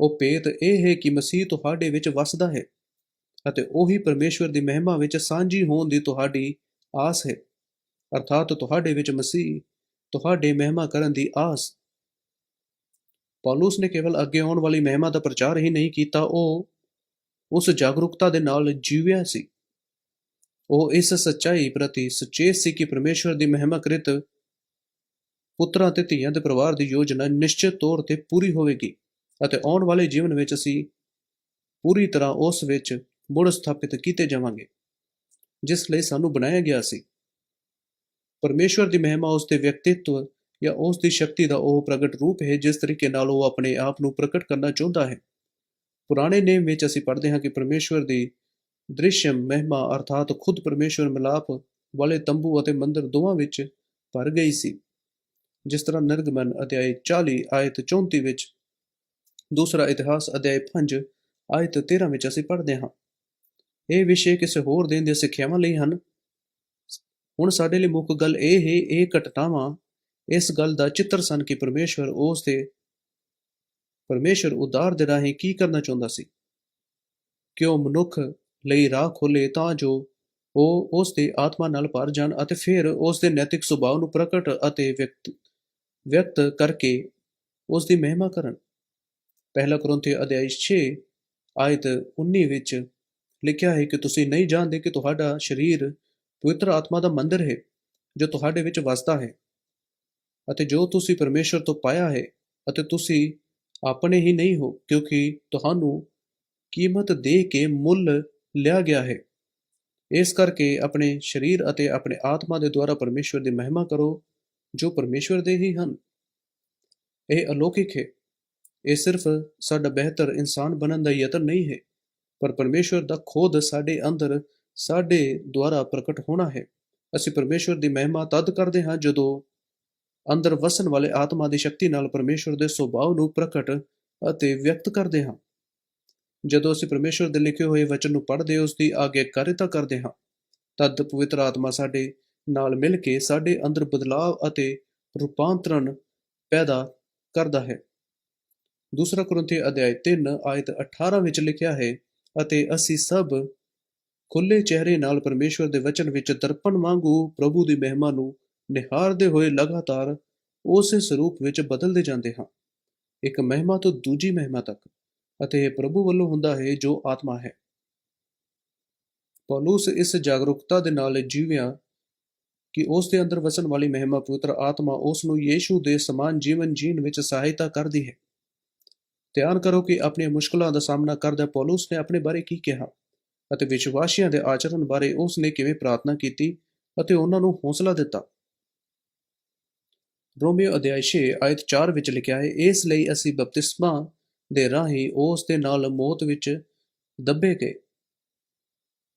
ਉਹ ਭੇਤ ਇਹ ਹੈ ਕਿ ਮਸੀਹ ਤੁਹਾਡੇ ਵਿੱਚ ਵਸਦਾ ਹੈ ਅਤੇ ਉਹੀ ਪਰਮੇਸ਼ਵਰ ਦੀ ਮਹਿਮਾ ਵਿੱਚ ਸਾਂਝੀ ਹੋਣ ਦੀ ਤੁਹਾਡੀ ਆਸ ਹੈ। ਅਰਥਾਤ ਤੁਹਾਡੇ ਵਿੱਚ ਮਸੀਹ ਤੁਹਾਡੇ ਮਹਿਮਾ ਕਰਨ ਦੀ ਆਸ। ਪੌਲਸ ਨੇ ਕੇਵਲ ਅੱਗੇ ਆਉਣ ਵਾਲੀ ਮਹਿਮਾ ਦਾ ਪ੍ਰਚਾਰ ਹੀ ਨਹੀਂ ਕੀਤਾ, ਉਹ ਉਸ ਜਾਗਰੂਕਤਾ ਦੇ ਨਾਲ ਜੀਵਿਆ ਸੀ। ਉਹ ਇਸ ਸੱਚਾਈ ਪ੍ਰਤੀ ਸੁਚੇਤ ਸੀ ਕਿ ਪਰਮੇਸ਼ਵਰ ਦੀ ਮਹਿਮਾ ਕ੍ਰਿਤ ਪੁੱਤਰਾਂ ਤੇ ਧੀਆਂ ਦੇ ਪਰਿਵਾਰ ਦੀ ਯੋਜਨਾ ਨਿਸ਼ਚਿਤ ਤੌਰ ਤੇ ਪੂਰੀ ਹੋਵੇਗੀ। ਅਤੇ ਆਉਣ ਵਾਲੇ ਜੀਵਨ ਵਿੱਚ ਅਸੀਂ ਪੂਰੀ ਤਰ੍ਹਾਂ ਉਸ ਵਿੱਚ ਮੁੜ ਸਥਾਪਿਤ ਕੀਤੇ ਜਾਵਾਂਗੇ, ਜਿਸ ਲਈ ਸਾਨੂੰ ਬਣਾਇਆ ਗਿਆ ਸੀ। ਪਰਮੇਸ਼ਵਰ ਦੀ ਮਹਿਮਾ ਉਸ ਦੇ ਵਿਅਕਤੀਤਵ ਜਾਂ ਉਸ ਦੀ ਸ਼ਕਤੀ ਦਾ ਉਹ ਪ੍ਰਗਟ ਰੂਪ ਹੈ, ਜਿਸ ਤਰੀਕੇ ਨਾਲ ਉਹ ਆਪਣੇ ਆਪ ਨੂੰ ਪ੍ਰਗਟ ਕਰਨਾ ਚਾਹੁੰਦਾ ਹੈ। ਪੁਰਾਣੇ ਨੇਮ ਵਿੱਚ ਅਸੀਂ ਪੜ੍ਹਦੇ ਹਾਂ ਕਿ ਪਰਮੇਸ਼ਵਰ ਦੀ ਦ੍ਰਿਸ਼ਯਮ ਮਹਿਮਾ ਅਰਥਾਤ ਖੁਦ ਪਰਮੇਸ਼ਵਰ ਮਿਲਾਪ ਵਾਲੇ ਤੰਬੂ ਅਤੇ ਮੰਦਰ ਦੋਵਾਂ ਵਿੱਚ ਭਰ ਗਈ ਸੀ। ਜਿਸ ਤਰ੍ਹਾਂ ਨਿਰਗਮਨ ਅਧਿਆਇ 40 ਆਇਤ 34 ਵਿੱਚ ਦੂਸਰਾ ਇਤਿਹਾਸ ਅਧਿਆਇ 5 ਆਇਤ 13 ਵਿੱਚ ਅਸੀਂ ਪੜ੍ਹਦੇ ਹਾਂ। ਇਹ ਵਿਸ਼ੇ ਕਿਸੇ ਹੋਰ ਦਿਨ ਦੀਆਂ ਸਿੱਖਿਆਵਾਂ ਲਈ ਹਨ। ਹੁਣ ਸਾਡੇ ਲਈ ਮੁੱਖ ਗੱਲ ਇਹ ਹੈ, ਇਹ ਘਟਨਾਵਾਂ, ਇਸ ਗੱਲ ਦਾ ਚਿੱਤਰ ਸਨ ਕਿ ਪਰਮੇਸ਼ਵਰ ਉਸ ਦੇ, ਪਰਮੇਸ਼ਵਰ ਉਦਾਰ ਦੇ ਰਾਹੀਂ ਕੀ ਕਰਨਾ ਚਾਹੁੰਦਾ ਸੀ। ਕਿ ਉਹ ਮਨੁੱਖ ਲਈ ਰਾਹ ਖੋਲੇ ਤਾਂ ਜੋ ਉਹ ਉਸ ਦੇ ਆਤਮਾ ਨਾਲ ਭਰ ਜਾਣ ਅਤੇ ਫਿਰ ਉਸ ਦੇ ਨੈਤਿਕ ਸੁਭਾਅ ਨੂੰ ਪ੍ਰਗਟ ਅਤੇ ਵਿਅਕਤ ਵਿਅਕਤ ਕਰਕੇ ਉਸ ਦੀ ਮਹਿਮਾ ਕਰਨ। ਪਹਿਲਾ ਕਰੋਂਥੀ ਅਧਿਆਇ 6 ਆਇਤ 19 ਵਿੱਚ ਲਿਖਿਆ ਹੈ ਕਿ ਤੁਸੀਂ ਨਹੀਂ ਜਾਣਦੇ ਕਿ ਤੁਹਾਡਾ ਸਰੀਰ ਪਵਿੱਤਰ ਆਤਮਾ ਦਾ ਮੰਦਰ ਹੈ, ਜੋ ਤੁਹਾਡੇ ਵਿੱਚ ਵਸਦਾ ਹੈ। ਅਤੇ ਜੋ ਤੁਸੀਂ ਪਰਮੇਸ਼ਰ ਤੋਂ ਪਾਇਆ ਹੈ ਅਤੇ ਤੁਸੀਂ ਆਪਣੇ ਹੀ ਨਹੀਂ ਹੋ, ਕਿਉਂਕਿ ਤੁਹਾਨੂੰ ਕੀਮਤ ਦੇ ਕੇ ਮੁੱਲ ਲਿਆ ਗਿਆ ਹੈ। ਇਸ ਕਰਕੇ ਆਪਣੇ ਸਰੀਰ ਅਤੇ ਆਪਣੇ ਆਤਮਾ ਦੇ ਦੁਆਰਾ ਪਰਮੇਸ਼ਵਰ ਦੀ ਮਹਿਮਾ ਕਰੋ, ਜੋ ਪਰਮੇਸ਼ਵਰ ਦੇ ਹੀ ਹਨ। ਇਹ ਅਲੌਕਿਕ ਹੈ। ਇਹ ਸਿਰਫ ਸਾਡਾ ਬਿਹਤਰ ਇਨਸਾਨ ਬਣਨ ਦਾ ਯਤਨ ਨਹੀਂ ਹੈ, ਪਰ ਪਰਮੇਸ਼ਵਰ ਦਾ ਖੋਦ ਸਾਡੇ ਅੰਦਰ, ਸਾਡੇ ਦੁਆਰਾ ਪ੍ਰਗਟ ਹੋਣਾ ਹੈ। ਅਸੀਂ ਪਰਮੇਸ਼ਵਰ ਦੀ ਮਹਿਮਾ ਤਦ ਕਰਦੇ ਹਾਂ ਜਦੋਂ ਅੰਦਰ ਵਸਣ ਵਾਲੇ ਆਤਮਾ ਦੀ ਸ਼ਕਤੀ ਨਾਲ ਪਰਮੇਸ਼ਵਰ ਦੇ ਸੁਭਾਅ ਨੂੰ ਪ੍ਰਗਟ ਅਤੇ ਵਿਅਕਤ ਕਰਦੇ ਹਾਂ। ਜਦੋਂ ਅਸੀਂ ਪਰਮੇਸ਼ਵਰ ਦੇ ਲਿਖੇ ਹੋਏ ਵਚਨ ਨੂੰ ਪੜ੍ਹਦੇ ਉਸ ਦੀ ਆਗਿਆਕਾਰਿਤਾ ਕਰਦੇ ਹਾਂ, ਤਦ ਪਵਿੱਤਰ ਆਤਮਾ ਸਾਡੇ ਨਾਲ ਮਿਲ ਕੇ ਸਾਡੇ ਅੰਦਰ ਬਦਲਾਅ ਅਤੇ ਰੂਪਾਂਤਰਣ ਪੈਦਾ ਕਰਦਾ ਹੈ। ਦੂਸਰਾ ਕੁਰਿੰਥੀ ਅਧਿਆਇ 3 ਆਇਤ 18 ਵਿੱਚ ਲਿਖਿਆ ਹੈ, ਅਤੇ ਅਸੀਂ ਸਭ ਖੁੱਲੇ ਚਿਹਰੇ ਨਾਲ ਪਰਮੇਸ਼ਵਰ ਦੇ ਵਚਨ ਵਿੱਚ ਦਰਪਣ ਵਾਂਗੂ ਪ੍ਰਭੂ ਦੀ ਮਹਿਮਾ ਨੂੰ ਨਿਹਾਰਦੇ ਹੋਏ ਲਗਾਤਾਰ ਉਸੇ ਸਰੂਪ ਵਿੱਚ ਬਦਲਦੇ ਜਾਂਦੇ ਹਾਂ। ਇੱਕ ਮਹਿਮਾ ਤੋਂ ਦੂਜੀ ਮਹਿਮਾ ਤੱਕ। ਅਤੇ ਇਹ ਪ੍ਰਭੂ ਵੱਲੋਂ ਹੁੰਦਾ ਹੈ ਜੋ ਆਤਮਾ ਹੈ। ਪੌਲਸ ਇਸ ਜਾਗਰੂਕਤਾ ਦੇ ਨਾਲ ਜੀਵਿਆ ਕਿ ਉਸ ਦੇ ਅੰਦਰ ਵਸਣ ਵਾਲੀ ਮਹਿਮਾ ਪਵਿੱਤਰ ਆਤਮਾ ਉਸ ਨੂੰ ਯੀਸ਼ੂ ਦੇ ਸਮਾਨ ਜੀਵਨ ਜੀਣ ਵਿੱਚ ਸਹਾਇਤਾ ਕਰਦੀ ਹੈ। ਧਿਆਨ ਕਰੋ ਕਿ ਆਪਣੀਆਂ ਮੁਸ਼ਕਲਾਂ ਦਾ ਸਾਹਮਣਾ ਕਰਦਾ ਪੌਲਸ ਨੇ ਆਪਣੇ ਬਾਰੇ ਕੀ ਕਿਹਾ ਅਤੇ ਵਿਸ਼ਵਾਸੀਆਂ ਦੇ ਆਚਰਣ ਬਾਰੇ ਉਸ ਨੇ ਕਿਵੇਂ ਪ੍ਰਾਰਥਨਾ ਕੀਤੀ ਅਤੇ ਉਹਨਾਂ ਨੂੰ ਹੌਸਲਾ ਦਿੱਤਾ। ਰੋਮੀਓ ਅਧਿਆਇ 6 ਆਇਤ 4 ਵਿੱਚ ਲਿਖਿਆ ਹੈ, ਇਸ ਲਈ ਅਸੀਂ ਬਪਤਿਸਮਾ ਦੇ ਰਾਹੀਂ ਉਸ ਦੇ ਨਾਲ ਮੌਤ ਵਿੱਚ ਦੱਬੇ ਗਏ।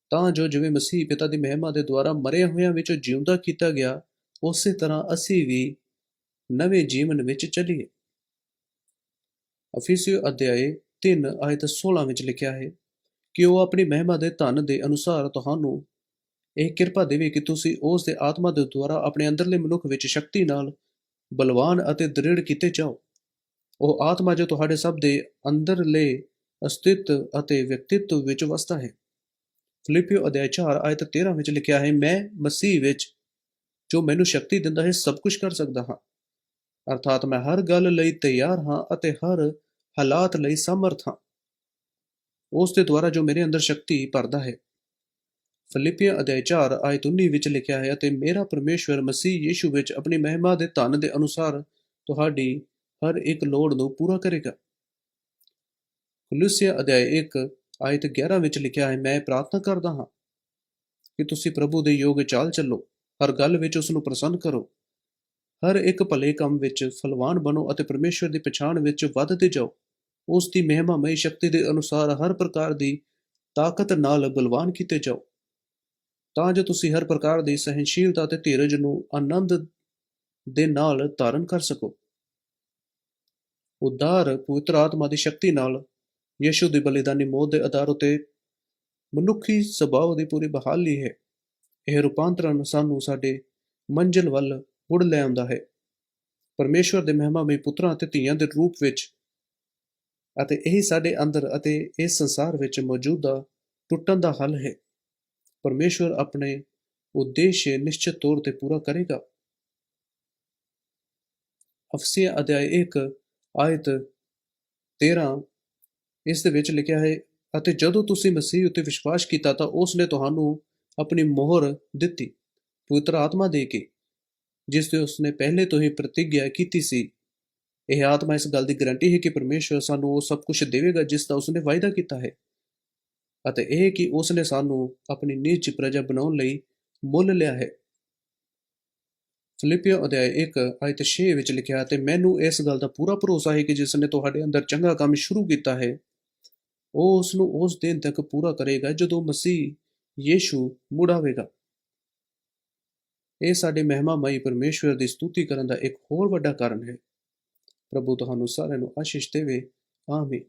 ਤਾਂ ਜੋ ਜਿਵੇਂ ਮਸੀਹ ਪਿਤਾ ਦੀ ਮਹਿਮਾ ਦੇ ਦੁਆਰਾ ਮਰੇ ਹੋਇਆਂ ਵਿੱਚੋਂ ਜਿਉਂਦਾ ਕੀਤਾ ਗਿਆ, ਉਸੇ ਤਰ੍ਹਾਂ ਅਸੀਂ ਵੀ ਨਵੇਂ ਜੀਵਨ ਵਿੱਚ ਚੱਲੀਏ। ਅਫੀਸੀਓ ਅਧਿਆਏ 3 ਆਇਤ 16 ਵਿੱਚ ਲਿਖਿਆ ਹੈ, ਕਿ ਉਹ ਆਪਣੀ ਮਹਿਮਾ ਦੇ ਧਨ ਦੇ ਅਨੁਸਾਰ ਤੁਹਾਨੂੰ ਇਹ ਕਿਰਪਾ ਦੇਵੇ ਕਿ ਤੁਸੀਂ ਉਸ ਦੇ ਆਤਮਾ ਦੇ ਦੁਆਰਾ ਆਪਣੇ ਅੰਦਰਲੇ ਮਨੁੱਖ ਵਿੱਚ ਸ਼ਕਤੀ ਨਾਲ ਬਲਵਾਨ ਅਤੇ ਦ੍ਰਿੜ ਕੀਤੇ ਜਾਓ। ਉਹ ਆਤਮਾ ਜੋ ਤੁਹਾਡੇ ਸਭ ਦੇ ਅੰਦਰਲੇ ਅਸਤਿਤ ਅਤੇ ਵਿਅਕਤੀਤਵ ਵਿੱਚ ਵਸਦਾ ਹੈ। ਫਿਲਿਪੀਓ ਅਧਿਆਇ 4 ਆਇਤ 13 ਵਿੱਚ ਲਿਖਿਆ ਹੈ, ਮੈਂ ਮਸੀਹ ਵਿੱਚ ਜੋ ਮੈਨੂੰ ਸ਼ਕਤੀ ਦਿੰਦਾ ਹੈ, ਸਭ ਕੁਝ ਕਰ ਸਕਦਾ ਹਾਂ। ਅਰਥਾਤ ਮੈਂ ਹਰ ਗੱਲ ਲਈ ਤਿਆਰ ਹਾਂ ਅਤੇ ਹਰ ਹਾਲਾਤ ਲਈ ਸਮਰਥ ਹਾਂ। ਉਸ ਦੇ ਦੁਆਰਾ ਜੋ ਮੇਰੇ ਅੰਦਰ ਸ਼ਕਤੀ ਭਰਦਾ ਹੈ। ਫਿਲਿਪੀਅ ਅਧਿਆਇ 4 ਆਇਤ 19 ਵਿੱਚ ਲਿਖਿਆ ਹੈ, ਅਤੇ ਮੇਰਾ ਪਰਮੇਸ਼ਵਰ ਮਸੀਹ ਯੀਸ਼ੂ ਵਿੱਚ ਆਪਣੀ ਮਹਿਮਾ ਦੇ ਧਨ ਦੇ ਅਨੁਸਾਰ ਤੁਹਾਡੀ ਹਰ ਇੱਕ ਲੋੜ ਨੂੰ ਪੂਰਾ ਕਰੇਗਾ। ਕੁਲੂਸੀਆ ਅਧਿਆਇ 1 ਆਇਤ 11 ਵਿੱਚ ਲਿਖਿਆ ਹੈ, ਮੈਂ ਪ੍ਰਾਰਥਨਾ ਕਰਦਾ ਹਾਂ ਕਿ ਤੁਸੀਂ ਪ੍ਰਭੂ ਦੇ ਯੋਗ ਚਾਲ ਚੱਲੋ, ਹਰ ਗੱਲ ਵਿੱਚ ਉਸ ਨੂੰ ਪ੍ਰਸੰਨ ਕਰੋ। ਹਰ ਇੱਕ ਭਲੇ ਕੰਮ ਵਿੱਚ ਫਲਵਾਨ ਬਣੋ ਅਤੇ ਪਰਮੇਸ਼ਵਰ ਦੀ ਪਛਾਣ ਵਿੱਚ ਵੱਧਦੇ ਜਾਓ। ਉਸ ਦੀ ਮਹਿਮਾਮਈ ਸ਼ਕਤੀ ਦੇ ਅਨੁਸਾਰ ਹਰ ਪ੍ਰਕਾਰ ਦੀ ਤਾਕਤ ਨਾਲ ਬਲਵਾਨ ਕੀਤੇ ਜਾਓ। ਤਾਂ ਜੋ ਤੁਸੀਂ ਹਰ ਪ੍ਰਕਾਰ ਦੀ ਸਹਿਨਸ਼ੀਲਤਾ ਤੇ ਧੀਰਜ ਨੂੰ ਆਨੰਦ ਦੇ ਨਾਲ ਧਾਰਨ ਕਰ ਸਕੋ। ਉਦਾਰ ਪਵਿੱਤਰ ਆਤਮਾ ਦੀ ਸ਼ਕਤੀ ਨਾਲ ਯਿਸੂ ਦੀ ਬਲੀਦਾਨੀ ਮੌਤ ਦੇ ਆਧਾਰ ਉਤੇ ਮਨੁੱਖੀ ਸੁਭਾਅ ਦੀ ਪੂਰੀ ਬਹਾਲੀ ਹੈ। ਇਹ ਰੂਪਾਂਤਰਨ ਸਾਨੂੰ ਸਾਡੇ ਮੰਜ਼ਿਲ ਵੱਲ ਮੁੜ ਲੈ ਆਉਂਦਾ ਹੈ। ਪਰਮੇਸ਼ਵਰ ਦੇ ਮਹਿਮਾਮਈ ਪੁੱਤਰਾਂ ਅਤੇ ਧੀਆਂ ਦੇ ਰੂਪ ਵਿੱਚ ਅਤੇ ਇਹ ਸਾਡੇ ਅੰਦਰ ਅਤੇ ਇਸ ਸੰਸਾਰ ਵਿੱਚ ਮੌਜੂਦਾ ਟੁੱਟਣ ਦਾ ਹੱਲ ਹੈ। ਪਰਮੇਸ਼ਵਰ ਆਪਣੇ ਉਦੇਸ਼ ਨਿਸ਼ਚਿਤ ਤੌਰ ਤੇ ਪੂਰਾ ਕਰੇਗਾ। ਅਫਸੀਆ ਅਧਿਆਇ 1 ਆਇਤ 13 ਇਸ ਦੇ ਵਿੱਚ ਲਿਖਿਆ ਹੈ, ਅਤੇ ਜਦੋਂ ਤੁਸੀਂ ਮਸੀਹ ਉੱਤੇ ਵਿਸ਼ਵਾਸ ਕੀਤਾ ਤਾਂ ਉਸ ਨੇ ਤੁਹਾਨੂੰ ਆਪਣੀ ਮੋਹਰ ਦਿੱਤੀ, ਪਵਿੱਤਰ ਆਤਮਾ ਦੇ ਕੇ, ਜਿਸ ਤੇ ਉਸਨੇ ਪਹਿਲੇ ਤੋਂ ਹੀ ਪ੍ਰਤੀਗਿਆ ਕੀਤੀ ਸੀ। ਇਹ ਆਤਮਾ ਇਸ ਗੱਲ ਦੀ ਗਾਰੰਟੀ ਹੈ ਕਿ ਪਰਮੇਸ਼ਵਰ ਸਾਨੂੰ ਉਹ ਸਭ ਕੁਝ ਦੇਵੇਗਾ ਜਿਸ ਦਾ ਉਸਨੇ ਵਾਅਦਾ ਕੀਤਾ ਹੈ। ਅਤੇ ਇਹ ਕਿ ਉਸਨੇ ਸਾਨੂੰ ਆਪਣੀ ਨਿੱਜ ਪ੍ਰਜਾ ਬਣਾਉਣ ਲਈ ਮੁੱਲ ਲਿਆ ਹੈ। ਫਿਲਿਪੀਓ ਅਧਿਆਇ 1 ਆਇਤ 6 ਵਿੱਚ ਲਿਖਿਆ ਹੈ ਤੇ ਮੈਨੂੰ ਇਸ ਗੱਲ ਦਾ ਪੂਰਾ ਭਰੋਸਾ ਹੈ ਕਿ ਜਿਸ ਨੇ ਤੁਹਾਡੇ ਅੰਦਰ ਚੰਗਾ ਕੰਮ ਸ਼ੁਰੂ ਕੀਤਾ ਹੈ, ਉਹ ਉਸ ਨੂੰ ਉਸ ਦਿਨ ਤੱਕ ਪੂਰਾ ਕਰੇਗਾ ਜਦੋਂ ਮਸੀਹ ਯੀਸ਼ੂ ਮੁੜ ਆਵੇਗਾ। ਇਹ ਸਾਡੇ ਮਹਿਮਾਮਈ ਪਰਮੇਸ਼ਵਰ ਦੀ ਸਤੁਤੀ ਕਰਨ ਦਾ ਇੱਕ ਹੋਰ ਵੱਡਾ ਕਾਰਨ ਹੈ। ਪ੍ਰਭੂ ਤੁਹਾਨੂੰ ਸਾਰਿਆਂ ਨੂੰ ਆਸ਼ੀਸ਼ ਦੇਵੇ ਆਮੀਨ